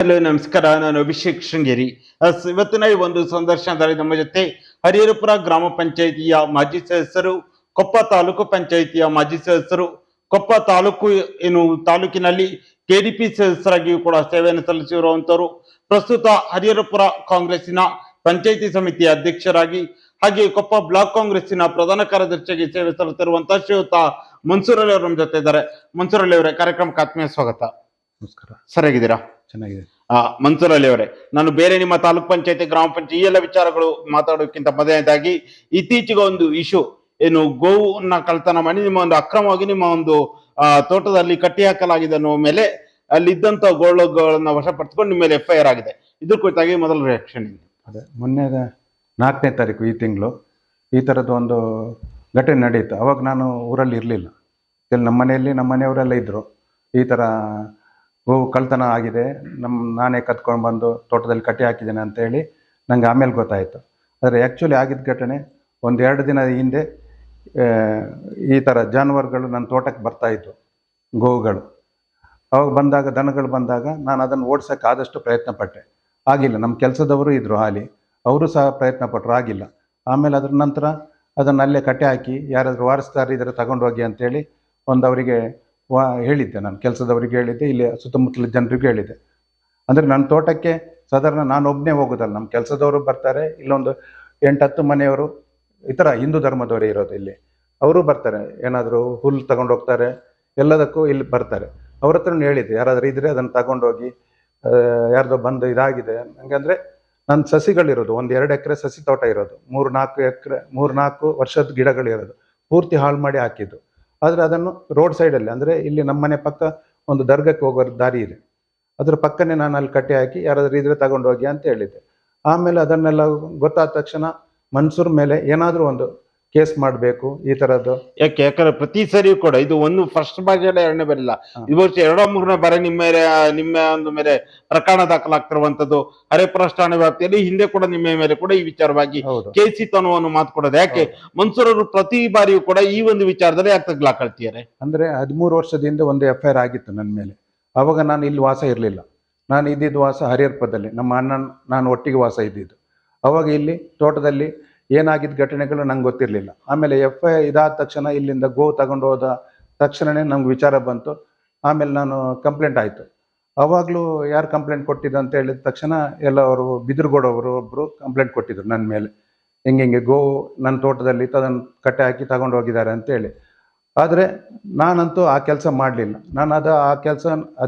Hello ನಮಸ್ಕಾರ ನಾನು ಅಭಿಷೇಕ್ ಶೃಂಗೇರಿ. ಇವತ್ತಿನ ಈ ಒಂದು ಸಂದರ್ಶನದಲ್ಲಿ ನಮ್ಮ ಜೊತೆ ಹರಿಹರಪುರ ಗ್ರಾಮ ಪಂಚಾಯಿತಿಯ ಮಾಜಿ ಸದಸ್ಯರು ಕೊಪ್ಪ ತಾಲೂಕು ಪಂಚಾಯಿತಿಯ ಮಾಜಿ ಸದಸ್ಯರು ಕೊಪ್ಪ ತಾಲೂಕು ಏನು ತಾಲೂಕಿನಲ್ಲಿ ಕೆಡಿಪಿ ಸದಸ್ಯರಾಗಿಯೂ ಕೂಡ ಸೇವೆಯನ್ನು ಸಲ್ಲಿಸಿರುವಂತವರು ಪ್ರಸ್ತುತ ಹರಿಹರಪುರ ಕಾಂಗ್ರೆಸ್ಸಿನ ಪಂಚಾಯಿತಿ ಸಮಿತಿಯ ಅಧ್ಯಕ್ಷರಾಗಿ ಹಾಗೆ ಕೊಪ್ಪ ಬ್ಲಾಕ್ ಕಾಂಗ್ರೆಸ್ಸಿನ ಪ್ರಧಾನ ಕಾರ್ಯದರ್ಶಿಯಾಗಿ ಸೇವೆ ಸಲ್ಲಿಸಿರುವಂತಹ ಶ್ರೀಯುತ ಮನ್ಸೂರಲ್ಲಿ ಅವರು ನಮ್ಮ ಜೊತೆ ಇದ್ದಾರೆ. ಮನ್ಸೂರಲ್ಲಿ ಅವರೇ ಕಾರ್ಯಕ್ರಮಕ್ಕೆ ಆತ್ಮೀಯ ಸ್ವಾಗತ. ನಮಸ್ಕಾರ. ಸರಿಯಾಗಿದ್ದೀರಾ? ಚೆನ್ನಾಗಿದೆ. ಆ ಮನ್ಸೂರ್ ಅಲಿ ಅವರೇ ನಾನು ಬೇರೆ ನಿಮ್ಮ ತಾಲೂಕ್ ಪಂಚಾಯತಿ ಗ್ರಾಮ ಪಂಚಾಯತಿ ಈ ಎಲ್ಲ ವಿಚಾರಗಳು ಮಾತಾಡೋಕ್ಕಿಂತ ಮೊದಲನೇದಾಗಿ ಇತ್ತೀಚೆಗೆ ಒಂದು ಇಶ್ಯೂ ಏನು ಗೋವನ್ನ ಕಳ್ತನ ಮಾಡಿ ನಿಮ್ಮ ಒಂದು ಅಕ್ರಮವಾಗಿ ನಿಮ್ಮ ಒಂದು ಆ, ತೋಟದಲ್ಲಿ ಕಟ್ಟಿ ಹಾಕಲಾಗಿದೆ ಅನ್ನೋ ಮೇಲೆ ಅಲ್ಲಿದ್ದಂತ ಗೋಳುಗಳನ್ನ ವಶಪಡಿಸಿಕೊಂಡು ನಿಮ್ಮ ಮೇಲೆ ಎಫ್ ಐ ಆರ್ ಆಗಿದೆ. ಇದ್ರ ಕುರಿತಾಗಿ ಮೊದಲ ರಿಯಾಕ್ಷನ್ ಅದೇ ಮೊನ್ನೆ ನಾಲ್ಕನೇ ತಾರೀಕು ಈ ತಿಂಗಳು ಈ ಥರದ್ದು ಒಂದು ಘಟನೆ ನಡೆಯಿತು ಅವಾಗ ನಾನು ಊರಲ್ಲಿ ಇರಲಿಲ್ಲ. ಇಲ್ಲಿ ನಮ್ಮ ಮನೆಯಲ್ಲಿ ನಮ್ಮ ಮನೆಯವರೆಲ್ಲ ಇದ್ದರು ಈ ಥರ ಗೋವು ಕಳ್ತನ ಆಗಿದೆ. ನಮ್ಮ ನಾನೇ ಕತ್ಕೊಂಡು ಬಂದು ತೋಟದಲ್ಲಿ ಕಟ್ಟಿ ಹಾಕಿದ್ದೇನೆ ಅಂತೇಳಿ ನನಗೆ ಆಮೇಲೆ ಗೊತ್ತಾಯಿತು. ಆದರೆ ಆ್ಯಕ್ಚುಲಿ ಆಗಿದ್ದ ಘಟನೆ ಒಂದು ಎರಡು ದಿನ ಹಿಂದೆ ಈ ಥರ ಜಾನುವಾರುಗಳು ನನ್ನ ತೋಟಕ್ಕೆ ಬರ್ತಾಯಿತ್ತು ಗೋವುಗಳು. ಅವಾಗ ಬಂದಾಗ, ದನಗಳು ಬಂದಾಗ ನಾನು ಅದನ್ನು ಓಡಿಸೋಕೆ ಆದಷ್ಟು ಪ್ರಯತ್ನ ಪಟ್ಟೆ. ಆಗಿಲ್ಲ, ನಮ್ಮ ಕೆಲಸದವರು ಇದ್ದರು ಹಾಲಿ, ಅವರು ಸಹ ಪ್ರಯತ್ನ ಪಟ್ಟರು ಆಗಿಲ್ಲ. ಆಮೇಲೆ ಅದ್ರ ನಂತರ ಅದನ್ನು ಅಲ್ಲೇ ಕಟ್ಟೆ ಹಾಕಿ, ಯಾರಾದರೂ ವಾರಿಸ್ತಾರೆ ಇದ್ರೆ ತಗೊಂಡು ಹೋಗಿ ಅಂತೇಳಿ ಒಂದು ಅವರಿಗೆ ವಾ ಹೇಳಿದ್ದೆ ನಾನು, ಕೆಲಸದವರಿಗೆ ಹೇಳಿದ್ದೆ, ಇಲ್ಲಿ ಸುತ್ತಮುತ್ತಲ ಜನರಿಗೂ ಹೇಳಿದ್ದೆ. ಅಂದರೆ ನನ್ನ ತೋಟಕ್ಕೆ ಸಾಧಾರಣ ನಾನು ಒಬ್ಬನೇ ಹೋಗೋದಲ್ಲ, ನಮ್ಮ ಕೆಲಸದವರು ಬರ್ತಾರೆ, ಇಲ್ಲೊಂದು ಎಂಟು ಹತ್ತು ಮನೆಯವರು, ಈ ಥರ ಹಿಂದೂ ಧರ್ಮದವರೇ ಇರೋದು ಇಲ್ಲಿ. ಅವರು ಬರ್ತಾರೆ, ಏನಾದರೂ ಹುಲ್ಲು ತಗೊಂಡು ಹೋಗ್ತಾರೆ, ಎಲ್ಲದಕ್ಕೂ ಇಲ್ಲಿ ಬರ್ತಾರೆ. ಅವ್ರ ಹತ್ರನೂ ಹೇಳಿದ್ದೆ, ಯಾರಾದರೂ ಇದ್ರೆ ಅದನ್ನು ತಗೊಂಡೋಗಿ ಯಾರ್ದೋ ಬಂದು ಇದಾಗಿದೆ. ಹಂಗಂದರೆ ನನ್ನ ಸಸಿಗಳಿರೋದು, ಒಂದು ಎರಡು ಎಕರೆ ಸಸಿ ತೋಟ ಇರೋದು ಮೂರು ನಾಲ್ಕು ಎಕರೆ ಮೂರು ನಾಲ್ಕು ವರ್ಷದ ಗಿಡಗಳಿರೋದು, ಪೂರ್ತಿ ಹಾಳು ಮಾಡಿ ಹಾಕಿದ್ದು. ಆದರೆ ಅದನ್ನು ರೋಡ್ ಸೈಡಲ್ಲಿ ಅಂದರೆ ಇಲ್ಲಿ ನಮ್ಮ ಮನೆ ಪಕ್ಕ ಒಂದು ದರ್ಗಕ್ಕೆ ಹೋಗೋ ದಾರಿ ಇದೆ. ಅದರ ಪಕ್ಕನೇ ನಾನು ಅಲ್ಲಿ ಕಟ್ಟಿ ಹಾಕಿ ಯಾರಾದರೂ ಇದ್ರೆ ತಗೊಂಡೋಗಿ ಅಂತ ಹೇಳಿದ್ದೆ. ಆಮೇಲೆ ಅದನ್ನೆಲ್ಲ ಗೊತ್ತಾದ ತಕ್ಷಣ ಮನ್ಸೂರ್ ಮೇಲೆ ಏನಾದರೂ ಒಂದು ಕೇಸ್ ಮಾಡಬೇಕು ಈ ತರದ್ದು ಯಾಕೆ? ಯಾಕಂದ್ರೆ ಪ್ರತಿ ಸರಿಯೂ ಕೂಡ ಇದು ಒಂದು ಫಸ್ಟ್ ಬಾರಿಯಲ್ಲ ಎರಡನೇ ಬರಲಿಲ್ಲ. ಈ ವರ್ಷ ಎರಡೋ ಮೂರನೇ ಬಾರಿ ನಿಮ್ಮ ಮೇಲೆ ನಿಮ್ಮ ಒಂದು ಮೇಲೆ ಪ್ರಕರಣ ದಾಖಲಾಗ್ತಿರುವಂತದ್ದು. ಹರೇಪುರಸ್ ಠಾಣೆ ವ್ಯಾಪ್ತಿಯಲ್ಲಿ ಹಿಂದೆ ಕೂಡ ನಿಮ್ಮ ಮೇಲೆ ಕೂಡ ಈ ವಿಚಾರವಾಗಿ ಹೌದು. ಕೇಸಿ ತನುವನ್ನು ಮಾತು ಕೊಡೋದು. ಯಾಕೆ? ಮನ್ಸೂರ್ ಅವರು ಪ್ರತಿ ಬಾರಿಯೂ ಕೂಡ ಈ ಒಂದು ವಿಚಾರದಲ್ಲಿ ಯಾಕೆ ತಗ್ಲಾಕಳ್ತಿದ್ದಾರೆ ಅಂದ್ರೆ ಹದಿಮೂರು ವರ್ಷದಿಂದ ಒಂದು ಎಫ್ ಐ ಆರ್ ಆಗಿತ್ತು ನನ್ನ ಮೇಲೆ. ಅವಾಗ ನಾನು ಇಲ್ಲಿ ವಾಸ ಇರಲಿಲ್ಲ. ನಾನು ಇದ್ದಿದ್ದು ವಾಸ ಹರಿಹರಪದಲ್ಲಿ ನಮ್ಮ ಅಣ್ಣ ನಾನು ಒಟ್ಟಿಗೆ ವಾಸ ಇದ್ದಿದ್ದು. ಅವಾಗ ಇಲ್ಲಿ ತೋಟದಲ್ಲಿ ಏನಾಗಿದ್ದ ಘಟನೆಗಳು ನಂಗೆ ಗೊತ್ತಿರಲಿಲ್ಲ. ಆಮೇಲೆ ಎಫ್ ಐ ಇದಾದ ತಕ್ಷಣ ಇಲ್ಲಿಂದ ಗೋ ತಗೊಂಡು ಹೋದ ತಕ್ಷಣವೇ ನಮ್ಗೆ ವಿಚಾರ ಬಂತು. ಆಮೇಲೆ ನಾನು ಕಂಪ್ಲೇಂಟ್ ಆಯಿತು. ಅವಾಗಲೂ ಯಾರು ಕಂಪ್ಲೇಂಟ್ ಕೊಟ್ಟಿದ್ದು ಅಂತ ಹೇಳಿದ ತಕ್ಷಣ ಎಲ್ಲ ಅವರು ಬಿದಿರುಗೋಡವರು ಒಬ್ಬರು ಕಂಪ್ಲೇಂಟ್ ಕೊಟ್ಟಿದ್ರು ನನ್ನ ಮೇಲೆ. ಹಿಂಗೆ ಹಿಂಗೆ ಗೋ ನನ್ನ ತೋಟದಲ್ಲಿ ಅದನ್ನು ಕಟ್ಟೆ ಹಾಕಿ ತಗೊಂಡು ಹೋಗಿದ್ದಾರೆ ಅಂತೇಳಿ ಆದರೆ ನಾನಂತೂ ಆ ಕೆಲಸ ಮಾಡಲಿಲ್ಲ. ನಾನು ಅದು ಆ ಕೆಲಸ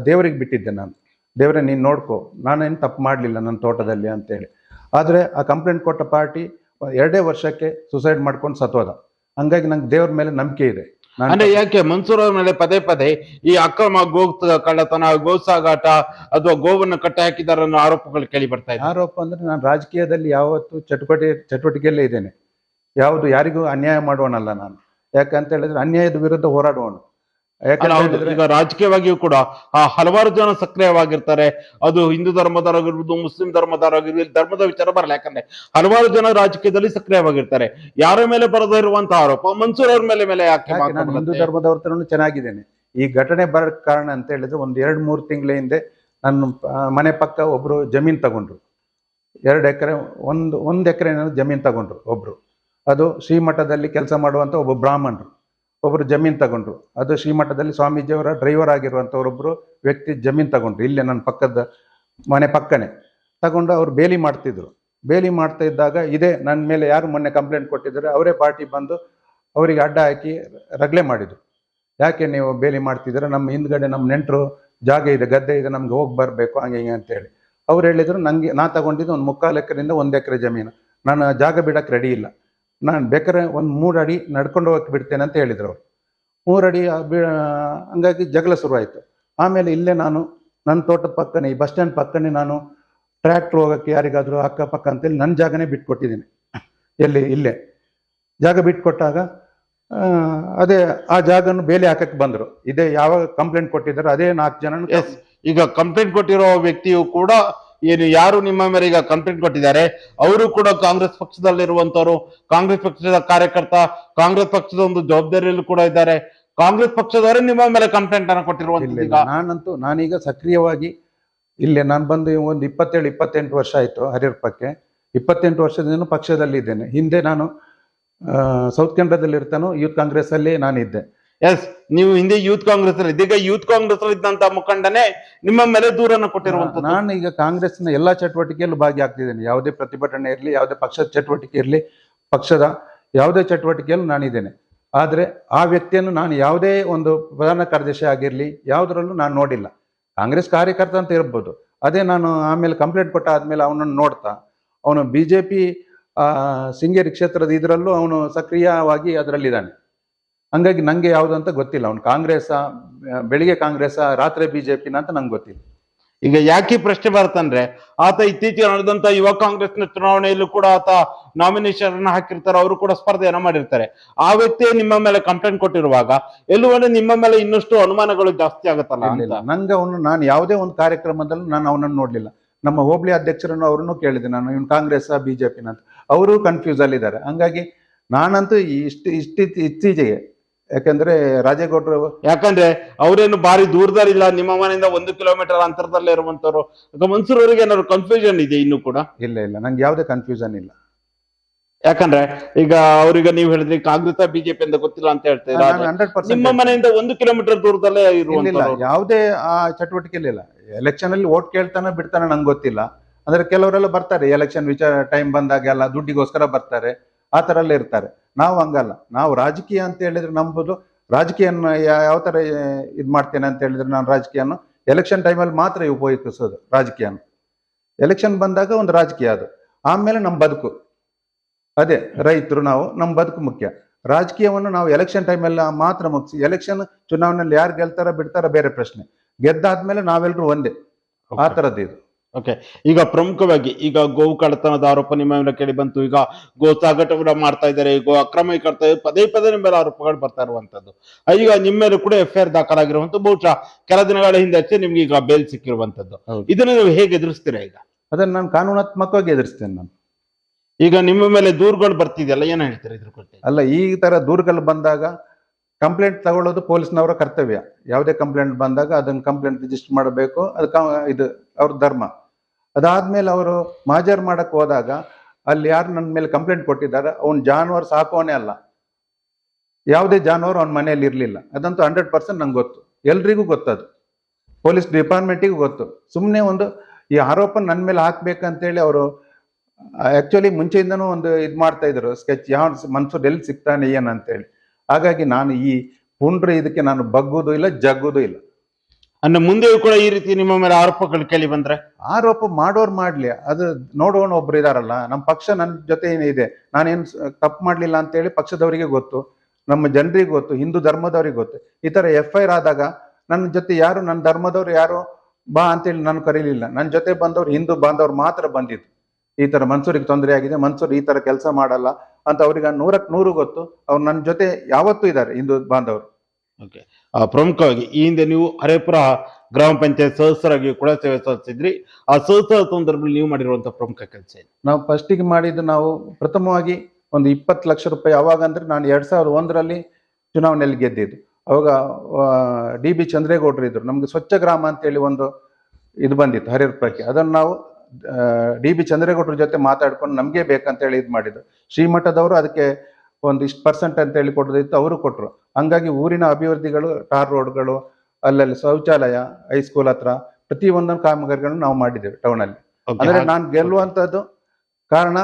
ದೇವರಿಗೆ ಬಿಟ್ಟಿದ್ದೆ ನಾನು. ದೇವರೇ ನೀನು ನೋಡ್ಕೋ, ನಾನೇನು ತಪ್ಪು ಮಾಡಲಿಲ್ಲ ನನ್ನ ತೋಟದಲ್ಲಿ ಅಂತೇಳಿ ಆದರೆ ಆ ಕಂಪ್ಲೇಂಟ್ ಕೊಟ್ಟ ಪಾರ್ಟಿ ಎರಡೇ ವರ್ಷಕ್ಕೆ ಸುಸೈಡ್ ಮಾಡ್ಕೊಂಡು ಸತ್ವದ. ಹಂಗಾಗಿ ನಂಗೆ ದೇವ್ರ ಮೇಲೆ ನಂಬಿಕೆ ಇದೆ. ಅಂದ್ರೆ ಯಾಕೆ ಮನ್ಸೂರ್ ಅವ್ರ ಮೇಲೆ ಪದೇ ಪದೇ ಈ ಅಕ್ರಮ ಗೋ ಕಳ್ಳತನ ಗೋ ಸಾಗಾಟ ಅಥವಾ ಗೋವನ್ನು ಕಟ್ಟೆ ಹಾಕಿದಾರ ಅನ್ನೋ ಆರೋಪಗಳು ಕೇಳಿ ಬರ್ತಾ ಇದೆ. ಆರೋಪ ಅಂದ್ರೆ ನಾನು ರಾಜಕೀಯದಲ್ಲಿ ಯಾವತ್ತು ಚಟುವಟಿಕೆ ಚಟುವಟಿಕೆಯಲ್ಲೇ ಇದ್ದೇನೆ. ಯಾವುದು ಯಾರಿಗೂ ಅನ್ಯಾಯ ಮಾಡುವನಲ್ಲ ನಾನು. ಯಾಕಂತ ಹೇಳಿದ್ರೆ ಅನ್ಯಾಯದ ವಿರುದ್ಧ ಹೋರಾಡುವನು ಈಗ ರಾಜಕೀಯವಾಗಿಯೂ ಕೂಡ ಆ ಹಲವಾರು ಜನ ಸಕ್ರಿಯವಾಗಿರ್ತಾರೆ. ಅದು ಹಿಂದೂ ಧರ್ಮದವರಾಗಿರ್ಬೋದು ಮುಸ್ಲಿಂ ಧರ್ಮದವರಾಗಿರ್ಬೋದು ಧರ್ಮದ ವಿಚಾರ ಬರಲ್ಲ. ಯಾಕಂದ್ರೆ ಹಲವಾರು ಜನ ರಾಜಕೀಯದಲ್ಲಿ ಸಕ್ರಿಯವಾಗಿರ್ತಾರೆ. ಯಾರ ಮೇಲೆ ಬರದೇ ಇರುವಂತಹ ಆರೋಪ? ಮನ್ಸೂರ್ ಅವ್ರ ಮೇಲೆ ಮೇಲೆ ಯಾಕೆ ಹಿಂದೂ ಧರ್ಮದವ್ರ ಹತ್ರನೂ ಚೆನ್ನಾಗಿದ್ದೇನೆ. ಈ ಘಟನೆ ಬರ ಕಾರಣ ಅಂತ ಹೇಳಿದ್ರೆ ಒಂದ್ ಎರಡ್ ಮೂರು ತಿಂಗಳ ಹಿಂದೆ ನನ್ನ ಮನೆ ಪಕ್ಕ ಒಬ್ರು ಜಮೀನ್ ತಗೊಂಡ್ರು. ಎರಡು ಎಕರೆ ಒಂದು ಒಂದು ಎಕರೆ ಜಮೀನ್ ತಗೊಂಡ್ರು ಒಬ್ರು. ಅದು ಶ್ರೀಮಠದಲ್ಲಿ ಕೆಲಸ ಮಾಡುವಂತ ಒಬ್ಬ ಬ್ರಾಹ್ಮಣರು. ಒಬ್ರು ಜಮೀನು ತಗೊಂಡ್ರು. ಅದು ಶ್ರೀಮಠದಲ್ಲಿ ಸ್ವಾಮೀಜಿಯವರ ಡ್ರೈವರ್ ಆಗಿರುವಂಥವರೊಬ್ಬರು ವ್ಯಕ್ತಿ ಜಮೀನು ತಗೊಂಡ್ರು. ಇಲ್ಲೇ ನನ್ನ ಪಕ್ಕದ ಮನೆ ಪಕ್ಕನೆ. ತಗೊಂಡು ಅವ್ರು ಬೇಲಿ ಮಾಡ್ತಿದ್ರು. ಬೇಲಿ ಮಾಡ್ತಾ ಇದ್ದಾಗ ಇದೇ ನನ್ನ ಮೇಲೆ ಯಾರು ಮೊನ್ನೆ ಕಂಪ್ಲೇಂಟ್ ಕೊಟ್ಟಿದ್ದಾರೆ, ಅವರೇ ಪಾರ್ಟಿ ಬಂದು ಅವರಿಗೆ ಅಡ್ಡ ಹಾಕಿ ರಗಳೆ ಮಾಡಿದ್ರು. ಯಾಕೆ ನೀವು ಬೇಲಿ ಮಾಡ್ತಿದ್ದೀರ? ನಮ್ಮ ಹಿಂದ್ಗಡೆ ನಮ್ಮ ನೆಂಟರು ಜಾಗ ಇದೆ, ಗದ್ದೆ ಇದೆ, ನಮ್ಗೆ ಹೋಗಿ ಬರಬೇಕು, ಹಂಗೆ ಹಿಂಗೆ ಅಂತೇಳಿ ಅವ್ರು ಹೇಳಿದ್ರು ನನಗೆ ನಾ ತಗೊಂಡಿದ್ದು ಒಂದು ಮುಕ್ಕಾಲು ಎಕರೆಯಿಂದ ಒಂದು ಎಕರೆ ಜಮೀನು. ನಾನು ಜಾಗ ಬಿಡಕ್ಕೆ ರೆಡಿ ಇಲ್ಲ. ನಾನು ಬೇಕಾದ್ರೆ ಒಂದು ಮೂರು ಅಡಿ ನಡ್ಕೊಂಡು ಹೋಗಕ್ಕೆ ಬಿಡ್ತೇನೆ ಅಂತ ಹೇಳಿದರು ಅವರು. ಮೂರು ಅಡಿ ಹಂಗಾಗಿ ಜಗಳ ಶುರುವಾಯಿತು. ಆಮೇಲೆ ಇಲ್ಲೇ ನಾನು ನನ್ನ ತೋಟದ ಪಕ್ಕನೇ, ಈ ಬಸ್ ಸ್ಟ್ಯಾಂಡ್ ಪಕ್ಕನೇ ನಾನು ಟ್ರ್ಯಾಕ್ಟ್ರ್ ಹೋಗೋಕ್ಕೆ ಯಾರಿಗಾದರೂ ಅಕ್ಕಪಕ್ಕ ಅಂತೇಳಿ ನನ್ನ ಜಾಗನೇ ಬಿಟ್ಕೊಟ್ಟಿದ್ದೀನಿ. ಎಲ್ಲಿ, ಇಲ್ಲೇ. ಜಾಗ ಬಿಟ್ಕೊಟ್ಟಾಗ ಅದೇ ಆ ಜಾಗನ ಬೇಲಿ ಹಾಕಕ್ಕೆ ಬಂದರು. ಇದೇ ಯಾವಾಗ ಕಂಪ್ಲೇಂಟ್ ಕೊಟ್ಟಿದ್ದಾರೆ ಅದೇ ನಾಲ್ಕು ಜನ. ಈಗ ಕಂಪ್ಲೇಂಟ್ ಕೊಟ್ಟಿರೋ ವ್ಯಕ್ತಿಯು ಕೂಡ ಏನು ಯಾರು ನಿಮ್ಮ ಮೇಲೆ ಈಗ ಕಂಪ್ಲೇಂಟ್ ಕೊಟ್ಟಿದ್ದಾರೆ? ಅವರು ಕೂಡ ಕಾಂಗ್ರೆಸ್ ಪಕ್ಷದಲ್ಲಿರುವಂತವರು ಕಾಂಗ್ರೆಸ್ ಪಕ್ಷದ ಕಾರ್ಯಕರ್ತ ಕಾಂಗ್ರೆಸ್ ಪಕ್ಷದ ಒಂದು ಜವಾಬ್ದಾರಿಯಲ್ಲೂ ಕೂಡ ಇದ್ದಾರೆ. ಕಾಂಗ್ರೆಸ್ ಪಕ್ಷದವರೇ ನಿಮ್ಮ ಮೇಲೆ ಕಂಪ್ಲೇಂಟ್ ಅನ್ನು ಈಗ. ನಾನಂತೂ ನಾನೀಗ ಸಕ್ರಿಯವಾಗಿ ಇಲ್ಲಿ ನಾನು ಬಂದು ಒಂದು ಇಪ್ಪತ್ತೇಳು ಇಪ್ಪತ್ತೆಂಟು ವರ್ಷ ಆಯಿತು ಹರಿಹರಪ್ಪಕ್ಕೆ ಇಪ್ಪತ್ತೆಂಟು ವರ್ಷದಿಂದ ಪಕ್ಷದಲ್ಲಿ ಇದ್ದೇನೆ ಹಿಂದೆ ನಾನು ಸೌತ್ ಕೆನಡಾದಲ್ಲಿ ಇರ್ತಾನೋ ಯೂತ್ ಕಾಂಗ್ರೆಸ್ ಅಲ್ಲಿ ನಾನಿದ್ದೆ. ಎಸ್ ನೀವು ಹಿಂದೆ ಯೂತ್ ಕಾಂಗ್ರೆಸ್ ಅಲ್ಲಿ ಇದೀಗ ಯೂತ್ ಕಾಂಗ್ರೆಸ್ ಇದ್ದಂತ ಮುಖಂಡನೇ ನಿಮ್ಮ ಮೇಲೆ ದೂರನ್ನು ಕೊಟ್ಟಿರುವಂತ ನಾನು ಈಗ ಕಾಂಗ್ರೆಸ್ನ ಎಲ್ಲಾ ಚಟುವಟಿಕೆಯಲ್ಲೂ ಭಾಗಿಯಾಗ್ತಿದ್ದೇನೆ. ಯಾವುದೇ ಪ್ರತಿಭಟನೆ ಇರಲಿ, ಯಾವುದೇ ಪಕ್ಷದ ಚಟುವಟಿಕೆ ಇರಲಿ, ಪಕ್ಷದ ಯಾವುದೇ ಚಟುವಟಿಕೆಯಲ್ಲೂ ನಾನಿದ್ದೇನೆ. ಆದರೆ ಆ ವ್ಯಕ್ತಿಯನ್ನು ನಾನು ಯಾವುದೇ ಒಂದು ಪ್ರಧಾನ ಕಾರ್ಯದರ್ಶಿ ಆಗಿರಲಿ, ಯಾವುದರಲ್ಲೂ ನಾನು ನೋಡಿಲ್ಲ. ಕಾಂಗ್ರೆಸ್ ಕಾರ್ಯಕರ್ತ ಅಂತ ಇರ್ಬೋದು. ಅದೇ ನಾನು ಆಮೇಲೆ ಕಂಪ್ಲೇಂಟ್ ಕೊಟ್ಟ ಆದ್ಮೇಲೆ ಅವನನ್ನು ನೋಡ್ತಾ, ಅವನು ಬಿ ಜೆ ಪಿ ಸಿಂಗೇರಿ ಕ್ಷೇತ್ರದ ಇದರಲ್ಲೂ ಅವನು ಸಕ್ರಿಯವಾಗಿ ಅದರಲ್ಲಿದ್ದಾನೆ. ಹಂಗಾಗಿ ನಂಗೆ ಯಾವುದು ಅಂತ ಗೊತ್ತಿಲ್ಲ. ಅವ್ನು ಕಾಂಗ್ರೆಸ್ ಬೆಳಿಗ್ಗೆ ಕಾಂಗ್ರೆಸ್ ರಾತ್ರಿ ಬಿಜೆಪಿನ ಅಂತ ನಂಗೆ ಗೊತ್ತಿಲ್ಲ. ಈಗ ಯಾಕೆ ಪ್ರಶ್ನೆ ಬರ್ತಂದ್ರೆ ಆತ ಇತ್ತೀಚೆಗೆ ನಡೆದಂತ ಯುವ ಕಾಂಗ್ರೆಸ್ನ ಚುನಾವಣೆಯಲ್ಲೂ ಕೂಡ ಆತ ನಾಮಿನೇಷನ್ ಅನ್ನ ಹಾಕಿರ್ತಾರೆ ಅವರು ಕೂಡ ಸ್ಪರ್ಧೆಯನ್ನ ಮಾಡಿರ್ತಾರೆ. ಆ ವ್ಯಕ್ತಿ ನಿಮ್ಮ ಮೇಲೆ ಕಂಪ್ಲೇಂಟ್ ಕೊಟ್ಟಿರುವಾಗ ಎಲ್ಲೂ ನಿಮ್ಮ ಮೇಲೆ ಇನ್ನಷ್ಟು ಅನುಮಾನಗಳು ಜಾಸ್ತಿ ಆಗುತ್ತಲ್ಲ ನಂಗೆ ಅವನು ನಾನು ಯಾವುದೇ ಒಂದು ಕಾರ್ಯಕ್ರಮದಲ್ಲೂ ನಾನು ಅವನನ್ನು ನೋಡ್ಲಿಲ್ಲ. ನಮ್ಮ ಹೋಬಳಿ ಅಧ್ಯಕ್ಷರನ್ನು ಅವ್ರನ್ನೂ ಕೇಳಿದೆ. ನಾನು ಇವನು ಕಾಂಗ್ರೆಸ್ ಬಿಜೆಪಿನ ಅಂತ. ಅವರು ಕನ್ಫ್ಯೂಸ್ ಅಲ್ಲಿದ್ದಾರೆ. ಹಂಗಾಗಿ ನಾನಂತೂ ಇಷ್ಟು ಇಷ್ಟು ಇತ್ತೀಚೆಗೆ ಯಾಕಂದ್ರೆ ರಾಜೇಗೌಡ್ರು ಯಾಕಂದ್ರೆ ಅವರೇನು ಬಾರಿ ದೂರದಲ್ಲಿಲ್ಲ ನಿಮ್ಮ ಮನೆಯಿಂದ ಒಂದು ಕಿಲೋಮೀಟರ್ ಅಂತರದಲ್ಲೇ ಇರುವಂತವ್ರು. ಮನ್ಸೂರವರಿಗೆ ಮನ್ಸೂರ್ ಅವರಿಗೆ ಏನಾದ್ರು ಕನ್ಫ್ಯೂಷನ್ ಇದೆ ಇನ್ನು ಕೂಡ? ಇಲ್ಲ ಇಲ್ಲ. ನಂಗೆ ಯಾವುದೇ ಕನ್ಫ್ಯೂಷನ್ ಇಲ್ಲ. ಯಾಕಂದ್ರೆ ಈಗ ಅವ್ರಿಗೆ ನೀವು ಹೇಳಿದ್ರಿ ಕಾಂಗ್ರೆಸ್ ಬಿಜೆಪಿ ಅಂತ ಗೊತ್ತಿಲ್ಲ ಅಂತ ಹೇಳ್ತೀರಾ? ನಾನು 100% ನಿಮ್ಮ ಮನೆಯಿಂದ ಒಂದು ಕಿಲೋಮೀಟರ್ ದೂರದಲ್ಲೇ ಇರುವಂತಿಲ್ಲ ಯಾವುದೇ ಆ ಚಟುವಟಿಕೆ ಇಲ್ಲ. ಎಲೆಕ್ಷನ್ ಅಲ್ಲಿ ಓಟ್ ಕೇಳ್ತಾನೆ ಬಿಡ್ತಾನೆ ನಂಗೆ ಗೊತ್ತಿಲ್ಲ. ಅಂದ್ರೆ ಕೆಲವರೆಲ್ಲ ಬರ್ತಾರೆ. ಎಲೆಕ್ಷನ್ ವಿಚಾರ ಟೈಮ್ ಬಂದಾಗೆಲ್ಲ ದುಡ್ಡಿಗೋಸ್ಕರ ಬರ್ತಾರೆ. ಆ ಥರ ಎಲ್ಲ ಇರ್ತಾರೆ. ನಾವು ಹಂಗಲ್ಲ. ನಾವು ರಾಜಕೀಯ ಅಂತ ಹೇಳಿದ್ರೆ ನಂಬುದು ರಾಜಕೀಯನ ಯಾವ ಥರ ಇದು ಮಾಡ್ತೇನೆ ಅಂತ ಹೇಳಿದ್ರೆ ನಾನು ರಾಜಕೀಯನ? ಎಲೆಕ್ಷನ್ ಟೈಮಲ್ಲಿ ಮಾತ್ರ ಉಪಯೋಗಿಸೋದು ರಾಜಕೀಯನ. ಎಲೆಕ್ಷನ್ ಬಂದಾಗ ಒಂದು ರಾಜಕೀಯ ಅದು. ಆಮೇಲೆ ನಮ್ಮ ಬದುಕು. ಅದೇ ರೈತರು ನಾವು ನಮ್ಮ ಬದುಕು ಮುಖ್ಯ. ರಾಜಕೀಯವನ್ನು ನಾವು ಎಲೆಕ್ಷನ್ ಟೈಮಲ್ಲಿ ಮಾತ್ರ ಮುಗಿಸಿ ಎಲೆಕ್ಷನ್ ಚುನಾವಣೆಯಲ್ಲಿ ಯಾರು ಗೆಲ್ತಾರ ಬಿಡ್ತಾರ ಬೇರೆ ಪ್ರಶ್ನೆ. ಗೆದ್ದಾದ್ಮೇಲೆ ನಾವೆಲ್ಲರೂ ಒಂದೇ. ಆ ಥರದ್ದು ಇದು. ಓಕೆ ಈಗ ಪ್ರಮುಖವಾಗಿ ಈಗ ಗೋವು ಕಳ್ಳತನದ ಆರೋಪ ನಿಮ್ಮ ಮೇಲೆ ಕೇಳಿ ಬಂತು. ಈಗ ಗೋ ಸಾಗಾಟವನ್ನ ಮಾಡ್ತಾ ಇದ್ದಾರೆ. ಗೋ ಅಕ್ರಮ ಕಟ್ತಾ ಪದೇ ಪದೇ ನಿಮ್ಮ ಮೇಲೆ ಆರೋಪಗಳು ಬರ್ತಾ ಇರುವಂತದ್ದು. ಈಗ ನಿಮ್ಮ ಮೇಲೆ ಕೂಡ ಎಫ್ ಐ ಆರ್ ದಾಖಲಾಗಿರುವಂತ ಬಹುಶಃ ಕೆಲ ದಿನಗಳ ಹಿಂದೆ ಅಷ್ಟೇ ನಿಮ್ಗೆ ಈಗ ಬೇಲ್ ಸಿಕ್ಕಿರುವಂತದ್ದು. ಇದನ್ನ ನೀವು ಹೇಗೆ ಎದುರಿಸ್ತೀರಾ ಈಗ? ಅದನ್ನ ನಾನು ಕಾನೂನಾತ್ಮಕವಾಗಿ ಎದುರಿಸ್ತೇನೆ ನಾನು. ಈಗ ನಿಮ್ಮ ಮೇಲೆ ದೂರುಗಳು ಬರ್ತಿದೆಯಲ್ಲ ಏನ್ ಹೇಳ್ತೀರಾ ಇದ್ರ ಕುರಿತು? ಅಲ್ಲ ಈ ತರ ದೂರುಗಳು ಬಂದಾಗ ಕಂಪ್ಲೇಂಟ್ ತಗೊಳ್ಳೋದು ಪೊಲೀಸ್ನವರ ಕರ್ತವ್ಯ. ಯಾವುದೇ ಕಂಪ್ಲೇಂಟ್ ಬಂದಾಗ ಅದನ್ನ ಕಂಪ್ಲೇಂಟ್ ರಿಜಿಸ್ಟರ್ ಮಾಡಬೇಕು. ಅದು ಇದು ಅವ್ರ ಧರ್ಮ. ಅದಾದ್ಮೇಲೆ ಅವರು ಮಾಜರ್ ಮಾಡಕ್ ಹೋದಾಗ ಅಲ್ಲಿ ಯಾರು ನನ್ನ ಮೇಲೆ ಕಂಪ್ಲೇಂಟ್ ಕೊಟ್ಟಿದ್ದಾರೆ, ಅವ್ನು ಜಾನುವಾರು ಸಾಕೋನೇ ಅಲ್ಲ. ಯಾವುದೇ ಜಾನುವಾರು ಅವ್ನ ಮನೆಯಲ್ಲಿ ಇರಲಿಲ್ಲ. ಅದಂತೂ ಹಂಡ್ರೆಡ್ ಪರ್ಸೆಂಟ್ ನಂಗೆ ಗೊತ್ತು. ಎಲ್ರಿಗೂ ಗೊತ್ತದು. ಪೊಲೀಸ್ ಡಿಪಾರ್ಟ್ಮೆಂಟಿಗೂ ಗೊತ್ತು. ಸುಮ್ಮನೆ ಒಂದು ಈ ಆರೋಪ ನನ್ನ ಮೇಲೆ ಹಾಕ್ಬೇಕಂತೇಳಿ ಅವರು ಆ್ಯಕ್ಚುಲಿ ಮುಂಚೆಯಿಂದನೂ ಒಂದು ಇದು ಮಾಡ್ತಾ ಇದ್ರು ಸ್ಕೆಚ್ ಯಾವ ಮನ್ಸೂರ್ ಎಲ್ಲಿ ಸಿಗ್ತಾನೆ ಏನಂತೇಳಿ ಹಾಗಾಗಿ ನಾನು ಈ ಪುಂಡ್ರೆ ಇದಕ್ಕೆ ನಾನು ಬಗ್ಗುದು ಇಲ್ಲ, ಜಗ್ಗುದು ಇಲ್ಲ. ಅಂದ್ರೆ ಮುಂದೆಯೂ ಕೂಡ ಈ ರೀತಿ ನಿಮ್ಮ ಮೇಲೆ ಆರೋಪಗಳು ಕೇಳಿ ಬಂದ್ರೆ? ಆರೋಪ ಮಾಡೋರು ಮಾಡ್ಲಿ. ಅದು ನೋಡೋಣ ಒಬ್ರು ಇದಾರಲ್ಲ ನಮ್ಮ ಪಕ್ಷ ನನ್ನ ಜೊತೆ ಏನಿದೆ ನಾನೇನು ತಪ್ಪು ಮಾಡ್ಲಿಲ್ಲ ಅಂತೇಳಿ ಪಕ್ಷದವರಿಗೆ ಗೊತ್ತು ನಮ್ಮ ಜನರಿಗೆ ಗೊತ್ತು ಹಿಂದೂ ಧರ್ಮದವ್ರಿಗೆ ಗೊತ್ತು. ಈ ತರ ಎಫ್ ಐ ಆರ್ ಆದಾಗ ನನ್ನ ಜೊತೆ ಯಾರು ನನ್ನ ಧರ್ಮದವ್ರು ಯಾರು ಬಾ ಅಂತೇಳಿ ನಾನು ಕರೀಲಿಲ್ಲ. ನನ್ನ ಜೊತೆ ಬಂದವ್ರು ಹಿಂದೂ ಬಾಂಧವ್ರು ಮಾತ್ರ ಬಂದಿದ್ದು. ಈ ತರ ಮನ್ಸೂರಿಗೆ ತೊಂದರೆ ಆಗಿದೆ ಮನ್ಸೂರ್ ಈ ತರ ಕೆಲಸ ಮಾಡಲ್ಲ ಅಂತ ಅವ್ರಿಗೆ ನೂರಕ್ಕೆ ನೂರು ಗೊತ್ತು. ಅವ್ರು ನನ್ನ ಜೊತೆ ಯಾವತ್ತೂ ಇದ್ದಾರೆ ಹಿಂದೂ ಬಾಂಧವರು. ಓಕೆ ಪ್ರಮುಖವಾಗಿ ಈ ಹಿಂದೆ ನೀವು ಹರೇಪುರ ಗ್ರಾಮ ಪಂಚಾಯತ್ ಸದಸ್ಯರಾಗಿ ಕೂಡ ಸೇವೆ ಸಲ್ಲಿಸಿದ್ರಿ. ಆ ಸದಸ್ಯರ ಸಂದರ್ಭದಲ್ಲಿ ನೀವು ಮಾಡಿರುವಂತಹ ಪ್ರಮುಖ ಕೆಲಸ ಏನು? ನಾವು ಫಸ್ಟಿಗೆ ಮಾಡಿದ್ದು ನಾವು ಪ್ರಥಮವಾಗಿ ಒಂದು ಇಪ್ಪತ್ತು ಲಕ್ಷ ರೂಪಾಯಿ ಯಾವಾಗ ಅಂದ್ರೆ ನಾನು ಎರಡ್ ಸಾವಿರದ ಒಂದರಲ್ಲಿ ಚುನಾವಣೆಯಲ್ಲಿ ಗೆದ್ದಿದ್ದು. ಅವಾಗ ಡಿ ಬಿ ಚಂದ್ರೇಗೌಡರು ಇದ್ರು. ನಮ್ಗೆ ಸ್ವಚ್ಛ ಗ್ರಾಮ ಅಂತೇಳಿ ಒಂದು ಇದು ಬಂದಿತ್ತು ಹರೇಪುರಕ್ಕೆ ಅದನ್ನು ನಾವು ಡಿ ಬಿ ಚಂದ್ರೇಗೌಡರ ಜೊತೆ ಮಾತಾಡ್ಕೊಂಡು ನಮಗೆ ಬೇಕಂತೇಳಿ ಇದು ಮಾಡಿದ್ದು. ಶ್ರೀಮಠದವರು ಅದಕ್ಕೆ ಒಂದು ಇಷ್ಟು ಪರ್ಸೆಂಟ್ ಅಂತ ಹೇಳಿ ಕೊಡೋದಿತ್ತು ಅವರು ಕೊಟ್ಟರು ಹಂಗಾಗಿ ಊರಿನ ಅಭಿವೃದ್ಧಿಗಳು ಟಾರ್ ರೋಡ್ಗಳು ಅಲ್ಲಲ್ಲಿ ಶೌಚಾಲಯ ಹೈಸ್ಕೂಲ್ ಹತ್ರ ಪ್ರತಿ ಒಂದೊಂದು ಕಾಮಗಾರಿಗಳನ್ನು ನಾವು ಮಾಡಿದ್ದೇವೆ ಟೌನಲ್ಲಿ ಅಂದರೆ ನಾನು ಗೆಲ್ಲುವಂತದ್ದು ಕಾರಣ